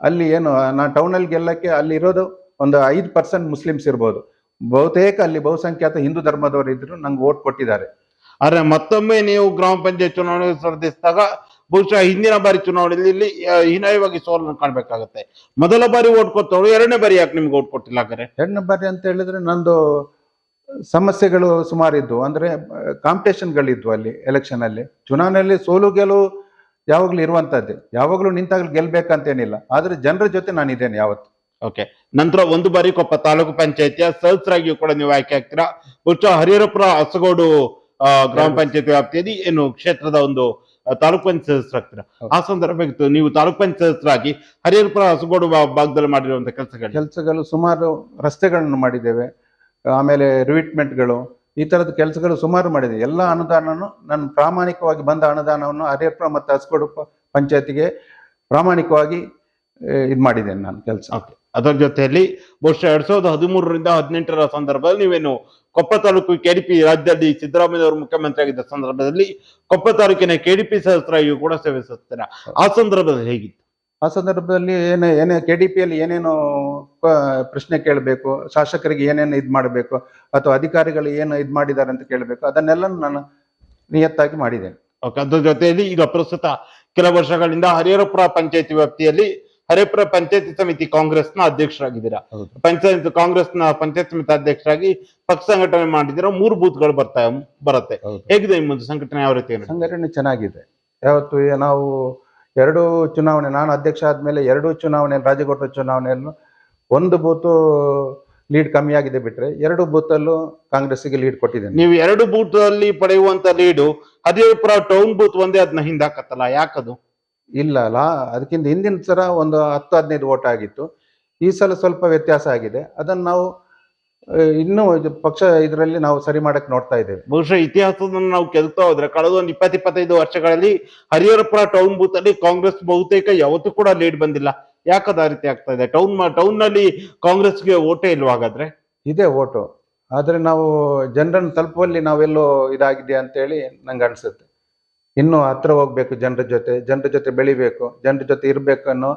ಅಲ್ಲಿ ಏನು ನಾನು ಟೌನಲ್ಲಿ ಗೆಲ್ಲಕ್ಕೆ ಅಲ್ಲಿ ಇರೋದು ಒಂದು ಐದು ಪರ್ಸೆಂಟ್ ಮುಸ್ಲಿಮ್ಸ್ ಇರ್ಬೋದು. ಬಹುತೇಕ ಅಲ್ಲಿ ಬಹುಸಂಖ್ಯಾತ ಹಿಂದೂ ಧರ್ಮದವರು ಇದ್ರು ನಂಗೆ ಓಟ್ ಕೊಟ್ಟಿದ್ದಾರೆ. ಆದ್ರೆ ಮತ್ತೊಮ್ಮೆ ನೀವು ಗ್ರಾಮ ಪಂಚಾಯತ್ ಚುನಾವಣೆ ಸ್ಪರ್ಧಿಸಿದಾಗ ಬಹುಶಃ ಹಿಂದಿನ ಬಾರಿ ಚುನಾವಣೆಯಲ್ಲಿ ಹೀನಾಯವಾಗಿ ಸೋಲನ್ನು ಕಾಣಬೇಕಾಗುತ್ತೆ. ಮೊದಲ ಬಾರಿ ಓಟ್ ಕೊಟ್ಟವಳು ಎರಡನೇ ಬಾರಿ ಯಾಕೆ ನಿಮ್ಗೆ ಓಟ್ ಕೊಟ್ಟಿಲ್ಲ ಹಾಗಾದ್ರೆ? ಎರಡನೇ ಬಾರಿ ಅಂತ ಹೇಳಿದ್ರೆ ನಂದು ಸಮಸ್ಯೆಗಳು ಸುಮಾರಿದ್ದು ಅಂದ್ರೆ ಕಾಂಪಿಟೇಷನ್ಗಳಿದ್ವು ಅಲ್ಲಿ ಎಲೆಕ್ಷನ್ ಅಲ್ಲಿ ಚುನಾವಣೆಯಲ್ಲಿ ಸೋಲು ಗೆಲುವು ಯಾವಾಗ್ಲೂ ಇರುವಂತದ್ದೇ ಯಾವಾಗ್ಲೂ ನಿಂತಾಗ್ಲೂ ಗೆಲ್ಬೇಕಂತೇನಿಲ್ಲ. ಆದ್ರೆ ಜನರ ಜೊತೆ ನಾನು ಇದ್ದೇನೆ ಯಾವತ್ತು. ಓಕೆ. ನಂತರ ಒಂದು ಬಾರಿ ಕೊಪ್ಪ ತಾಲೂಕು ಪಂಚಾಯತಿಯ ಸದಸ್ಯರಾಗಿಯೂ ಕೂಡ ನೀವು ಆಯ್ಕೆ ಆಗ್ತೀರಾ? ಬಹುಶಃ ಹರಿಹರಪುರ ಹಸಗೋಡು ಗ್ರಾಮ ಪಂಚಾಯತ್ ವ್ಯಾಪ್ತಿಯಲ್ಲಿ ಏನು ಕ್ಷೇತ್ರದ ಒಂದು ತಾಲೂಕು ಪಂಚಾಯತ್ ಸದಸ್ಯರಾಗ್ತೀರಾ ಹೌದು. ಆ ಸಂದರ್ಭ ನೀವು ತಾಲೂಕು ಪಂಚಾಯತ್ ಸದಸ್ಯರಾಗಿ ಹರಿಹರಪುರ ಹಸಗೋಡು ಭಾಗದಲ್ಲಿ ಮಾಡಿರುವಂತ ಕೆಲಸಗಳು? ಕೆಲಸಗಳು ಸುಮಾರು ರಸ್ತೆಗಳನ್ನು ಮಾಡಿದ್ದೇವೆ. ಆಮೇಲೆ ರಿವಿಟ್ಮೆಂಟ್ಗಳು ಈ ತರದ ಕೆಲಸಗಳು ಸುಮಾರು ಮಾಡಿದೆ ಎಲ್ಲ ಅನುದಾನನು ನಾನು ಪ್ರಾಮಾಣಿಕವಾಗಿ ಬಂದ ಅನುದಾನವನ್ನು ಹರಿಹರಪುರ ಮತ್ತು ಹಸಗೋಡು ಪಂಚಾಯತಿಗೆ ಪ್ರಾಮಾಣಿಕವಾಗಿ ಇದು ಮಾಡಿದ್ದೇನೆ ನಾನು ಕೆಲಸ. ಓಕೆ. ಅದರ ಜೊತೆಯಲ್ಲಿ ಬಹುಶಃ ಎರಡ್ ಸಾವಿರದ ಹದಿಮೂರರಿಂದ ಹದಿನೆಂಟರ ಸಂದರ್ಭದಲ್ಲಿ ನೀವೇನು ಕೊಪ್ಪ ತಾಲೂಕು ಕೆಡಿಪಿ ರಾಜ್ಯದಲ್ಲಿ ಸಿದ್ದರಾಮಯ್ಯ ಅವರು ಮುಖ್ಯಮಂತ್ರಿ ಆಗಿದ್ದ ಸಂದರ್ಭದಲ್ಲಿ ಕೊಪ್ಪ ತಾಲೂಕಿನ ಕೆಡಿಪಿ ಸದಸ್ಯರಾಗಿಯೂ ಕೂಡ ಸೇವೆ ಸಲ್ಲಿಸ್ತಾರೆ? ಆ ಸಂದರ್ಭದಲ್ಲಿ ಹೇಗಿತ್ತು? ಆ ಸಂದರ್ಭದಲ್ಲಿ ಏನೇ ಏನೇ ಕೆ ಡಿ ಪಿಯಲ್ಲಿ ಏನೇನು ಪ್ರಶ್ನೆ ಕೇಳಬೇಕು ಶಾಸಕರಿಗೆ ಏನೇನು ಇದು ಮಾಡಬೇಕು ಅಥವಾ ಅಧಿಕಾರಿಗಳು ಏನು ಇದು ಮಾಡಿದ್ದಾರೆ ಅಂತ ಕೇಳಬೇಕು ಅದನ್ನೆಲ್ಲ ನಾನು ನಿಯತ್ತಾಗಿ ಮಾಡಿದ್ದೇನೆ. ಓಕೆ. ಅದ್ರ ಜೊತೆಯಲ್ಲಿ ಈಗ ಪ್ರಸ್ತುತ ಕೆಲ ವರ್ಷಗಳಿಂದ ಹರಿಹರಪುರ ಪಂಚಾಯತಿ ವ್ಯಾಪ್ತಿಯಲ್ಲಿ ಹರಿಹರಪುರ ಪಂಚಾಯತ್ ಸಮಿತಿ ಕಾಂಗ್ರೆಸ್ನ ಅಧ್ಯಕ್ಷರಾಗಿದ್ದೀರಾ. ಪಂಚಾಯತ್ ಕಾಂಗ್ರೆಸ್ನ ಪಂಚಾಯತ್ ಸಮಿತಿ ಅಧ್ಯಕ್ಷರಾಗಿ ಪಕ್ಷ ಸಂಘಟನೆ ಮಾಡಿದಿರೋ ಮೂರು ಬೂತ್ಗಳು ಬರ್ತಾ ಬರುತ್ತೆ. ಹೇಗಿದೆ ನಿಮ್ಮದು ಸಂಘಟನೆ ಯಾವ ರೀತಿ ಸಂಘಟನೆ ಚೆನ್ನಾಗಿದೆ. ಯಾವತ್ತು ನಾವು ಎರಡು ಚುನಾವಣೆ ನಾನು ಅಧ್ಯಕ್ಷ ಆದ್ಮೇಲೆ ಎರಡು ಚುನಾವಣೆ ರಾಜಕೋಟ ಚುನಾವಣೆಯನ್ನು ಒಂದು ಬೂತು ಲೀಡ್ ಕಮ್ಮಿ ಆಗಿದೆ ಬಿಟ್ರೆ ಎರಡು ಬೂತಲ್ಲೂ ಕಾಂಗ್ರೆಸ್ಸಿಗೆ ಲೀಡ್ ಕೊಟ್ಟಿದ್ದೇನೆ. ನೀವು ಎರಡು ಬೂತ್ ಅಲ್ಲಿ ಪಡೆಯುವಂತ ಲೀಡು ಹರಿಹರಪುರ ಟೌನ್ ಬೂತ್ ಒಂದೇ ಅದನ್ನ ಹಿಂದಾಕತ್ತಲ್ಲ ಯಾಕದು? ಇಲ್ಲ ಅಲ್ಲ. ಅದಕ್ಕಿಂತ ಹಿಂದಿನ ಸಲ ಒಂದು ಹತ್ತು ಹದಿನೈದು ಓಟ್ ಆಗಿತ್ತು. ಈ ಸಲ ಸ್ವಲ್ಪ ವ್ಯತ್ಯಾಸ ಆಗಿದೆ. ಅದನ್ನು ನಾವು ಇನ್ನೂ ಇದು ಪಕ್ಷ ಇದರಲ್ಲಿ ನಾವು ಸರಿ ಮಾಡಕ್ಕೆ ನೋಡ್ತಾ ಇದ್ದೇವೆ. ಬಹುಶಃ ಇತಿಹಾಸವನ್ನು ನಾವು ಕೆದಕ್ತಾ ಹೋದ್ರೆ ಕಳೆದ ಒಂದು ಇಪ್ಪತ್ತು ಇಪ್ಪತ್ತೈದು ವರ್ಷಗಳಲ್ಲಿ ಹರಿಹರಪುರ ಟೌನ್ ಬೂತ್ ಅಲ್ಲಿ ಕಾಂಗ್ರೆಸ್ ಬಹುತೇಕ ಯಾವತ್ತೂ ಕೂಡ ಲೀಡ್ ಬಂದಿಲ್ಲ. ಯಾಕದ ರೀತಿ ಆಗ್ತಾ ಇದೆ? ಟೌನ್ ಟೌನ್ನಲ್ಲಿ ಕಾಂಗ್ರೆಸ್ಗೆ ಓಟೇ ಇಲ್ವಾ ಹಾಗಾದ್ರೆ? ಇದೇ ಓಟು. ಆದರೆ ನಾವು ಜನರನ್ನು ತಲುಪುವಲ್ಲಿ ನಾವೆಲ್ಲೋ ಇದಾಗಿದೆ ಅಂತೇಳಿ ನಂಗೆ ಅನಿಸುತ್ತೆ. ಇನ್ನೂ ಹತ್ರ ಹೋಗ್ಬೇಕು ಜನರ ಜೊತೆ ಜನರ ಜೊತೆ ಬೆಳಿಬೇಕು ಜನರ ಜೊತೆ ಇರ್ಬೇಕು ಅನ್ನೋ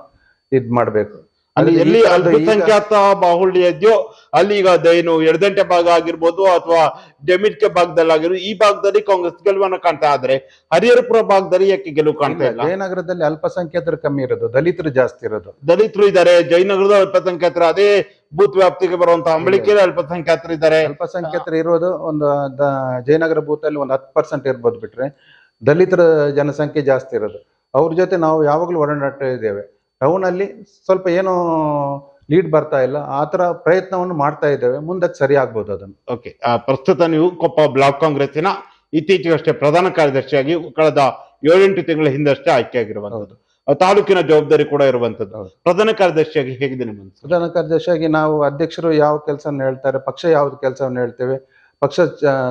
ಇದ್ ಮಾಡ್ಬೇಕು. ಅಲ್ಲಿ ಎಲ್ಲಿ ಅಲ್ಪಸಂಖ್ಯಾತ ಬಾಹುಳ್ಯ ಇದೆಯೋ ಅಲ್ಲಿ ಈಗ ಅದೇನು ಎಡದಂಟೆ ಭಾಗ ಆಗಿರ್ಬೋದು ಅಥವಾ ಡೆಮಿಟ್ಕೆ ಭಾಗದಲ್ಲಿ ಆಗಿರ್ಬೋದು ಈ ಭಾಗದಲ್ಲಿ ಕಾಂಗ್ರೆಸ್ ಗೆಲುವನ್ನು ಕಾಣ್ತಾ ಆದ್ರೆ ಹರಿಹರಪುರ ಭಾಗದಲ್ಲಿ ಯಾಕೆ ಗೆಲುವು ಕಾಣ್ತಾ ಇಲ್ಲ? ಜಯನಗರದಲ್ಲಿ ಅಲ್ಪಸಂಖ್ಯಾತರು ಕಮ್ಮಿ ಇರೋದು ದಲಿತರು ಜಾಸ್ತಿ ಇರೋದು. ದಲಿತರು ಇದ್ದಾರೆ ಜಯನಗರದ ಅಲ್ಪಸಂಖ್ಯಾತರು ಅದೇ ಬೂತ್ ವ್ಯಾಪ್ತಿಗೆ ಬರುವಂತ ಅಂಬಳಿಕೆ ಅಲ್ಪಸಂಖ್ಯಾತರು ಇದ್ದಾರೆ. ಅಲ್ಪಸಂಖ್ಯಾತರು ಇರೋದು ಒಂದು ಜಯನಗರ ಬೂತ್ ಅಲ್ಲಿ ಒಂದು ಹತ್ತು ಪರ್ಸೆಂಟ್ ಇರ್ಬೋದು ಬಿಟ್ರೆ. ದಲಿತರ ಜನಸಂಖ್ಯೆ ಜಾಸ್ತಿ ಇರೋದು. ಅವ್ರ ಜೊತೆ ನಾವು ಯಾವಾಗಲೂ ಒಡನಾಟ ಇದ್ದೇವೆ. ಟೌನಲ್ಲಿ ಅಲ್ಲಿ ಸ್ವಲ್ಪ ಏನೋ ಲೀಡ್ ಬರ್ತಾ ಇಲ್ಲ. ಆ ಥರ ಪ್ರಯತ್ನವನ್ನು ಮಾಡ್ತಾ ಇದ್ದೇವೆ. ಮುಂದಕ್ಕೆ ಸರಿ ಆಗ್ಬೋದು ಅದನ್ನು. ಓಕೆ. ಪ್ರಸ್ತುತ ನೀವು ಕೊಪ್ಪ ಬ್ಲಾಕ್ ಕಾಂಗ್ರೆಸ್ಸಿನ ಇತ್ತೀಚೆಗಷ್ಟೇ ಪ್ರಧಾನ ಕಾರ್ಯದರ್ಶಿಯಾಗಿ ಕಳೆದ ಏಳೆಂಟು ತಿಂಗಳ ಹಿಂದಷ್ಟೇ ಆಯ್ಕೆಯಾಗಿರುವಂತದ್ದು ಆ ತಾಲೂಕಿನ ಜವಾಬ್ದಾರಿ ಕೂಡ ಇರುವಂತದ್ದು ಪ್ರಧಾನ ಕಾರ್ಯದರ್ಶಿಯಾಗಿ ಹೇಗಿದೆ ನಿಮ್ಮ ಪ್ರಧಾನ ಕಾರ್ಯದರ್ಶಿಯಾಗಿ ನಾವು ಅಧ್ಯಕ್ಷರು ಯಾವ ಕೆಲಸವನ್ನು ಹೇಳ್ತಾರೆ ಪಕ್ಷ ಯಾವ್ದು ಕೆಲಸವನ್ನು ಹೇಳ್ತೇವೆ ಪಕ್ಷ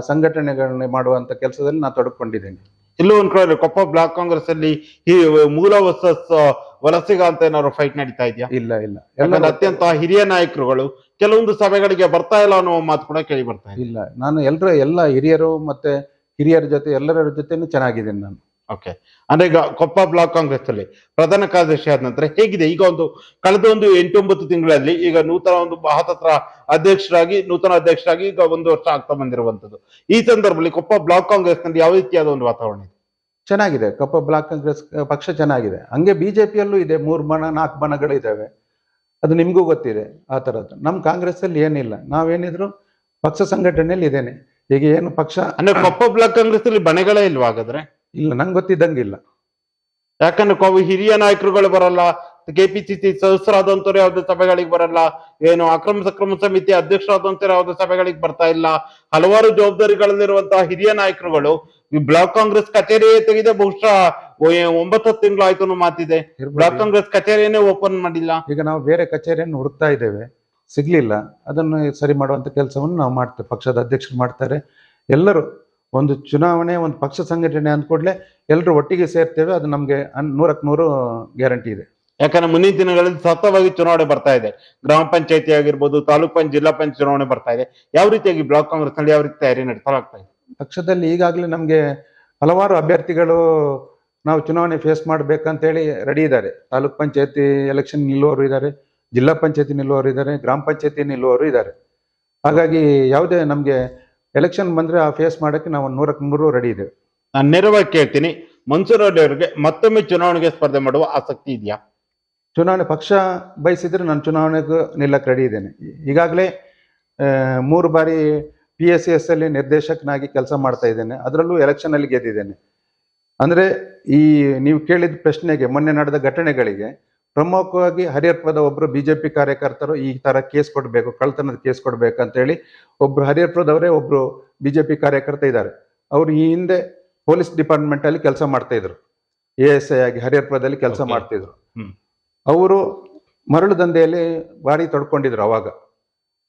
ಸಂಘಟನೆಗಳನ್ನ ಮಾಡುವಂತ ಕೆಲಸದಲ್ಲಿ ನಾನು ತೊಡಕೊಂಡಿದ್ದೇನೆ ಎಲ್ಲೋ ಒಂದ್ ಕಡೆ ಕೊಪ್ಪ ಬ್ಲಾಕ್ ಕಾಂಗ್ರೆಸ್ ಅಲ್ಲಿ ಈ ಮೂಲ ವರ್ಸಸ್ ವಲಸಿಗ ಅಂತ ಏನಾದ್ರು ಫೈಟ್ ನಡೀತಾ ಇದೆಯಾ? ಇಲ್ಲ ಇಲ್ಲ. ಯಾಕಂದ್ರೆ ಅತ್ಯಂತ ಹಿರಿಯ ನಾಯಕರುಗಳು ಕೆಲವೊಂದು ಸಭೆಗಳಿಗೆ ಬರ್ತಾ ಇಲ್ಲ ಅನ್ನೋ ಮಾತು ಕೂಡ ಕೇಳಿ ಬರ್ತಾ ಇಲ್ಲ ನಾನು ಎಲ್ಲರ ಎಲ್ಲ ಹಿರಿಯರು ಮತ್ತೆ ಹಿರಿಯರ ಜೊತೆ ಎಲ್ಲರ ಜೊತೆನೂ ಚೆನ್ನಾಗಿದ್ದೀನಿ ನಾನು. ಓಕೆ ಅಂದ್ರೆ ಈಗ ಕೊಪ್ಪ ಬ್ಲಾಕ್ ಕಾಂಗ್ರೆಸ್ ಅಲ್ಲಿ ಪ್ರಧಾನ ಕಾರ್ಯದರ್ಶಿ ಆದ ನಂತರ ಹೇಗಿದೆ? ಈಗ ಒಂದು ಕಳೆದ ಒಂದು ಎಂಟೊಂಬತ್ತು ತಿಂಗಳಲ್ಲಿ ಈಗ ನೂತನ ಒಂದು ಮಹತತ್ರ ಅಧ್ಯಕ್ಷರಾಗಿ ನೂತನ ಅಧ್ಯಕ್ಷರಾಗಿ ಈಗ ಒಂದು ವರ್ಷ ಆಗ್ತಾ ಬಂದಿರುವಂತದ್ದು ಈ ಸಂದರ್ಭದಲ್ಲಿ ಕೊಪ್ಪ ಬ್ಲಾಕ್ ಕಾಂಗ್ರೆಸ್ನಲ್ಲಿ ಯಾವ ರೀತಿಯಾದ ಒಂದು ವಾತಾವರಣ ಇದೆ? ಚೆನ್ನಾಗಿದೆ. ಕಪ್ಪ ಬ್ಲಾಕ್ ಕಾಂಗ್ರೆಸ್ ಪಕ್ಷ ಚೆನ್ನಾಗಿದೆ. ಹಂಗೆ ಬಿಜೆಪಿಯಲ್ಲೂ ಇದೆ. ಮೂರು ಬಣ ನಾಲ್ಕು ಬಣಗಳಿದ್ದಾವೆ ಅದು ನಿಮಗೂ ಗೊತ್ತಿದೆ ಆ ಥರದ್ದು. ನಮ್ಮ ಕಾಂಗ್ರೆಸ್ ಅಲ್ಲಿ ಏನಿಲ್ಲ. ನಾವೇನಿದ್ರು ಪಕ್ಷ ಸಂಘಟನೆಯಲ್ಲಿ ಇದ್ದೇನೆ. ಈಗ ಏನು ಪಕ್ಷ ಅಂದ್ರೆ ಕೊಪ್ಪ ಬ್ಲಾಕ್ ಕಾಂಗ್ರೆಸ್ ಅಲ್ಲಿ ಬಣಗಳೇ ಇಲ್ವಾ ಹಾಗಾದ್ರೆ? ಇಲ್ಲ ನಂಗೆ ಗೊತ್ತಿದ್ದಂಗಿಲ್ಲ. ಯಾಕಂದ್ರೆ ಕೊ- ಹಿರಿಯ ನಾಯಕರುಗಳು ಬರಲ್ಲ ಕೆಪಿಸಿಸಿ ಸದಸ್ಯರಾದಂತವ್ರು ಯಾವುದೇ ಸಭೆಗಳಿಗೆ ಬರಲ್ಲ ಏನು ಅಕ್ರಮ ಸಕ್ರಮ ಸಮಿತಿ ಅಧ್ಯಕ್ಷರಾದಂತವ್ರು ಯಾವ್ದು ಸಭೆಗಳಿಗೆ ಬರ್ತಾ ಇಲ್ಲ. ಹಲವಾರು ಜವಾಬ್ದಾರಿಗಳಲ್ಲಿರುವಂತಹ ಹಿರಿಯ ನಾಯಕರುಗಳು ಈ ಬ್ಲಾಕ್ ಕಾಂಗ್ರೆಸ್ ಕಚೇರಿಯೇ ತೆಗೆದ ಬಹುಶಃ ಒಂಬತ್ತು ತಿಂಗಳು ಆಯ್ತು ಮಾತಿದೆ. ಬ್ಲಾಕ್ ಕಾಂಗ್ರೆಸ್ ಕಚೇರಿಯನ್ನೇ ಓಪನ್ ಮಾಡಿಲ್ಲ. ಈಗ ನಾವು ಬೇರೆ ಕಚೇರಿಯನ್ನು ಹುಡುಕ್ತಾ ಇದ್ದೇವೆ. ಸಿಗ್ಲಿಲ್ಲ. ಅದನ್ನು ಸರಿ ಮಾಡುವಂತ ಕೆಲಸವನ್ನು ನಾವು ಮಾಡ್ತೇವೆ. ಪಕ್ಷದ ಅಧ್ಯಕ್ಷರು ಮಾಡ್ತಾರೆ. ಎಲ್ಲರೂ ಒಂದು ಚುನಾವಣೆ ಒಂದು ಪಕ್ಷ ಸಂಘಟನೆ ಅಂದ್ಕೊಡ್ಲೆ ಎಲ್ಲರೂ ಒಟ್ಟಿಗೆ ಸೇರ್ತೇವೆ. ಅದು ನಮಗೆ ನೂರಕ್ಕೆ ನೂರು ಗ್ಯಾರಂಟಿ ಇದೆ. ಯಾಕಂದ್ರೆ ಮುಂದಿನ ದಿನಗಳಲ್ಲಿ ಸತತವಾಗಿ ಚುನಾವಣೆ ಬರ್ತಾ ಇದೆ. ಗ್ರಾಮ ಪಂಚಾಯತಿ ಆಗಿರ್ಬೋದು ತಾಲೂಕ್ ಪಂಚಾಯತ್ ಜಿಲ್ಲಾ ಪಂಚಾಯತ್ ಚುನಾವಣೆ ಬರ್ತಾ ಇದೆ. ಯಾವ ರೀತಿಯಾಗಿ ಬ್ಲಾಕ್ ಕಾಂಗ್ರೆಸ್ನಲ್ಲಿ ಯಾವ ರೀತಿ ತಯಾರಿ ನಡೆಸಲಾಗ್ತಾ ಇದೆ? ಪಕ್ಷದಲ್ಲಿ ಈಗಾಗಲೇ ನಮಗೆ ಹಲವಾರು ಅಭ್ಯರ್ಥಿಗಳು ನಾವು ಚುನಾವಣೆ ಫೇಸ್ ಮಾಡ್ಬೇಕಂತೇಳಿ ರೆಡಿ ಇದ್ದಾರೆ. ತಾಲೂಕ್ ಪಂಚಾಯತಿ ಎಲೆಕ್ಷನ್ ನಿಲ್ಲುವವರು ಇದ್ದಾರೆ ಜಿಲ್ಲಾ ಪಂಚಾಯತಿ ನಿಲ್ಲುವವರು ಇದ್ದಾರೆ ಗ್ರಾಮ ಪಂಚಾಯತಿ ನಿಲ್ಲುವವರು ಇದ್ದಾರೆ. ಹಾಗಾಗಿ ಯಾವುದೇ ನಮಗೆ ಎಲೆಕ್ಷನ್ ಬಂದ್ರೆ ಆ ಫೇಸ್ ಮಾಡಕ್ಕೆ ನಾವು ನೂರಕ್ಕೆ ನೂರು ರೆಡಿ ಇದೆ. ನಾನು ನೇರವಾಗಿ ಕೇಳ್ತೀನಿ. ಮನ್ಸೂರ್ ರೆಡ್ಡಿ ಅವರಿಗೆ ಮತ್ತೊಮ್ಮೆ ಚುನಾವಣೆಗೆ ಸ್ಪರ್ಧೆ ಮಾಡುವ ಆಸಕ್ತಿ ಇದೆಯಾ? ಚುನಾವಣೆ ಪಕ್ಷ ಬಯಸಿದ್ರೆ ನಾನು ಚುನಾವಣೆಗೂ ನಿಲ್ಲಕ್ಕೆ ರೆಡಿ ಇದ್ದೇನೆ. ಈಗಾಗಲೇ ಮೂರು ಬಾರಿ ಪಿ ಎಸ್ ಸಿ ಎಸ್ ಅಲ್ಲಿ ನಿರ್ದೇಶಕನಾಗಿ ಕೆಲಸ ಮಾಡ್ತಾ ಇದ್ದೇನೆ. ಅದರಲ್ಲೂ ಎಲೆಕ್ಷನ್ ಅಲ್ಲಿ ಗೆದ್ದಿದ್ದೇನೆ. ಅಂದ್ರೆ ಈ ನೀವು ಕೇಳಿದ ಪ್ರಶ್ನೆಗೆ ಮೊನ್ನೆ ನಡೆದ ಘಟನೆಗಳಿಗೆ ಪ್ರಮುಖವಾಗಿ ಹರಿಯಪ್ಪದ ಒಬ್ಬರು ಬಿಜೆಪಿ ಕಾರ್ಯಕರ್ತರು ಈ ತರ ಕೇಸ್ ಕೊಡಬೇಕು ಕಳ್ತನದ ಕೇಸ್ ಕೊಡ್ಬೇಕು ಅಂತೇಳಿ ಒಬ್ರು ಬಿ ಒಬ್ರು ಬಿಜೆಪಿ ಕಾರ್ಯಕರ್ತ ಇದ್ದಾರೆ. ಅವರು ಈ ಹಿಂದೆ ಪೊಲೀಸ್ ಡಿಪಾರ್ಟ್ಮೆಂಟ್ ಅಲ್ಲಿ ಕೆಲಸ ಮಾಡ್ತಾ ಇದ್ರು. ಎ ಎಸ್ ಐ ಆಗಿ ಹರಿಯಪ್ಪದಲ್ಲಿ ಕೆಲಸ. ಮಾಡ್ತಿದ್ರು ಅವರು ಮರಳು ದಂಧೆಯಲ್ಲಿ ಬಾರಿ ತೊಡ್ಕೊಂಡಿದ್ರು ಅವಾಗ.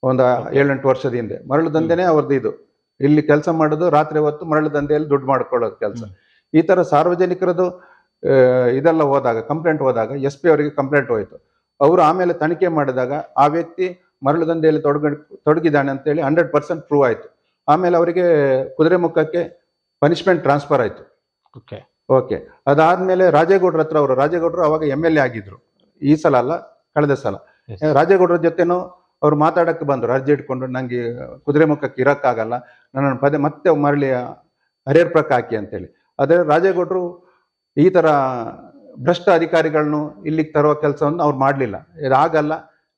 ಒಂದು ಏಳೆಂಟು ವರ್ಷದ ಹಿಂದೆ. ಮರಳು ದಂಧೆನೇ ಅವ್ರದ್ದು ಇದು. ಇಲ್ಲಿ ಕೆಲಸ ಮಾಡೋದು ರಾತ್ರಿ ಹೊತ್ತು ಮರಳು ದಂಧೆಯಲ್ಲಿ ದುಡ್ಡು ಮಾಡ್ಕೊಳ್ಳೋದು ಕೆಲಸ. ಈ ತರ ಸಾರ್ವಜನಿಕರದು ಇದೆಲ್ಲ ಹೋದಾಗ ಕಂಪ್ಲೇಂಟ್ ಹೋದಾಗ ಎಸ್ ಪಿ ಅವರಿಗೆ ಕಂಪ್ಲೇಂಟ್ ಹೋಯಿತು. ಅವರು ಆಮೇಲೆ ತನಿಖೆ ಮಾಡಿದಾಗ ಆ ವ್ಯಕ್ತಿ ಮರಳು ದಂಧೆಯಲ್ಲಿ ತೊಡಗ ತೊಡಗಿದ್ದಾನೆ ಅಂತೇಳಿ ಹಂಡ್ರೆಡ್ ಪರ್ಸೆಂಟ್ ಪ್ರೂವ್ ಆಯಿತು. ಆಮೇಲೆ ಅವರಿಗೆ ಕುದುರೆಮುಖಕ್ಕೆ ಪನಿಷ್ಮೆಂಟ್ ಟ್ರಾನ್ಸ್ಫರ್ ಆಯಿತು. ಓಕೆ ಓಕೆ ಅದಾದಮೇಲೆ ರಾಜೇಗೌಡ್ರ ಹತ್ರ ಅವರು ರಾಜೇಗೌಡರು ಅವಾಗ ಎಂ ಎಲ್ ಎ ಆಗಿದ್ರು. ಈ ಸಲ ಅಲ್ಲ ಕಳೆದ ಸಲ. ರಾಜೇಗೌಡರ ಜೊತೆನೂ ಅವ್ರು ಮಾತಾಡಕ್ಕೆ ಬಂದರು. ಅರ್ಜಿ ಇಟ್ಕೊಂಡು ನಂಗೆ ಕುದುರೆಮುಖಕ್ಕೆ ಇರೋಕ್ಕಾಗಲ್ಲ. ನನ್ನನ್ನು ಪದೇ ಮತ್ತೆ ಮರಳಿ ಪ್ರಕ ಹಾಕಿ ಅಂತೇಳಿ. ಆದರೆ ರಾಜೇಗೌಡರು ಈ ಥರ ಭ್ರಷ್ಟ ಅಧಿಕಾರಿಗಳನ್ನು ಇಲ್ಲಿಗೆ ತರುವ ಕೆಲಸವನ್ನು ಅವ್ರು ಮಾಡಲಿಲ್ಲ. ಇದಾಗಲ್ಲ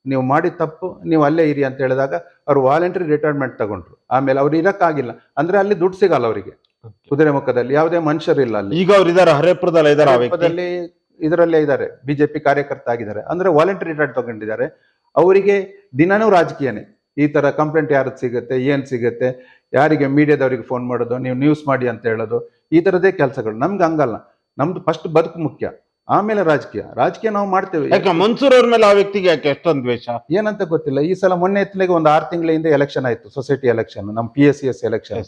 ನೀವು ಮಾಡಿ ತಪ್ಪು ನೀವು ಅಲ್ಲೇ ಇರಿ ಅಂತ ಹೇಳಿದಾಗ ಅವ್ರು ವಾಲಂಟ್ರಿ ರಿಟೈರ್ಮೆಂಟ್ ತಗೊಂಡ್ರು. ಆಮೇಲೆ ಅವ್ರು ಇರಕ್ಕಾಗಿಲ್ಲ. ಅಂದ್ರೆ ಅಲ್ಲಿ ದುಡ್ಡು ಸಿಗಲ್ಲ ಅವರಿಗೆ. ಕುದುರೆಮುಖದಲ್ಲಿ ಯಾವುದೇ ಮನುಷ್ಯರಿಲ್ಲ ಅಲ್ಲಿ. ಈಗ ಅವ್ರು ಇದ್ದಾರೆ ಹರೇಪುರದಲ್ಲಿ ಇದ್ದಾರೆ ಇದರಲ್ಲೇ ಇದ್ದಾರೆ ಬಿಜೆಪಿ ಕಾರ್ಯಕರ್ತ ಆಗಿದ್ದಾರೆ. ಅಂದ್ರೆ ವಾಲಂಟರಿ ರಿಟೈರ್ಡ್ ತಗೊಂಡಿದ್ದಾರೆ. ಅವರಿಗೆ ದಿನಾನೂ ರಾಜಕೀಯನೇ. ಈ ಥರ ಕಂಪ್ಲೇಂಟ್ ಯಾರದ್ದು ಸಿಗುತ್ತೆ ಏನು ಸಿಗುತ್ತೆ ಯಾರಿಗೆ ಮೀಡಿಯಾದವರಿಗೆ ಫೋನ್ ಮಾಡೋದು ನೀವು ನ್ಯೂಸ್ ಮಾಡಿ ಅಂತ ಹೇಳೋದು ಈ ಥರದೇ ಕೆಲಸಗಳು. ನಮ್ಗೆ ಹಂಗಲ್ಲ. ನಮ್ದು ಫಸ್ಟ್ ಬದುಕು ಮುಖ್ಯ. ಆಮೇಲೆ ರಾಜಕೀಯ. ರಾಜಕೀಯ ನಾವು ಮಾಡ್ತೇವೆ. ಯಾಕೆ ಮನ್ಸೂರ್ ಅವ್ರ ಮೇಲೆ ಆ ವ್ಯಕ್ತಿಗೆ ಯಾಕೆ ಎಷ್ಟೊಂದು ದ್ವೇಷ? ಏನಂತ ಗೊತ್ತಿಲ್ಲ. ಈ ಸಲ ಮೊನ್ನೆ ಎತ್ತಲಿಗೆ ಒಂದು ಆರು ತಿಂಗಳ ಹಿಂದೆ ಎಲೆಕ್ಷನ್ ಆಯ್ತು ಸೊಸೈಟಿ ಎಲೆಕ್ಷನ್ ನಮ್ಮ P S C S election.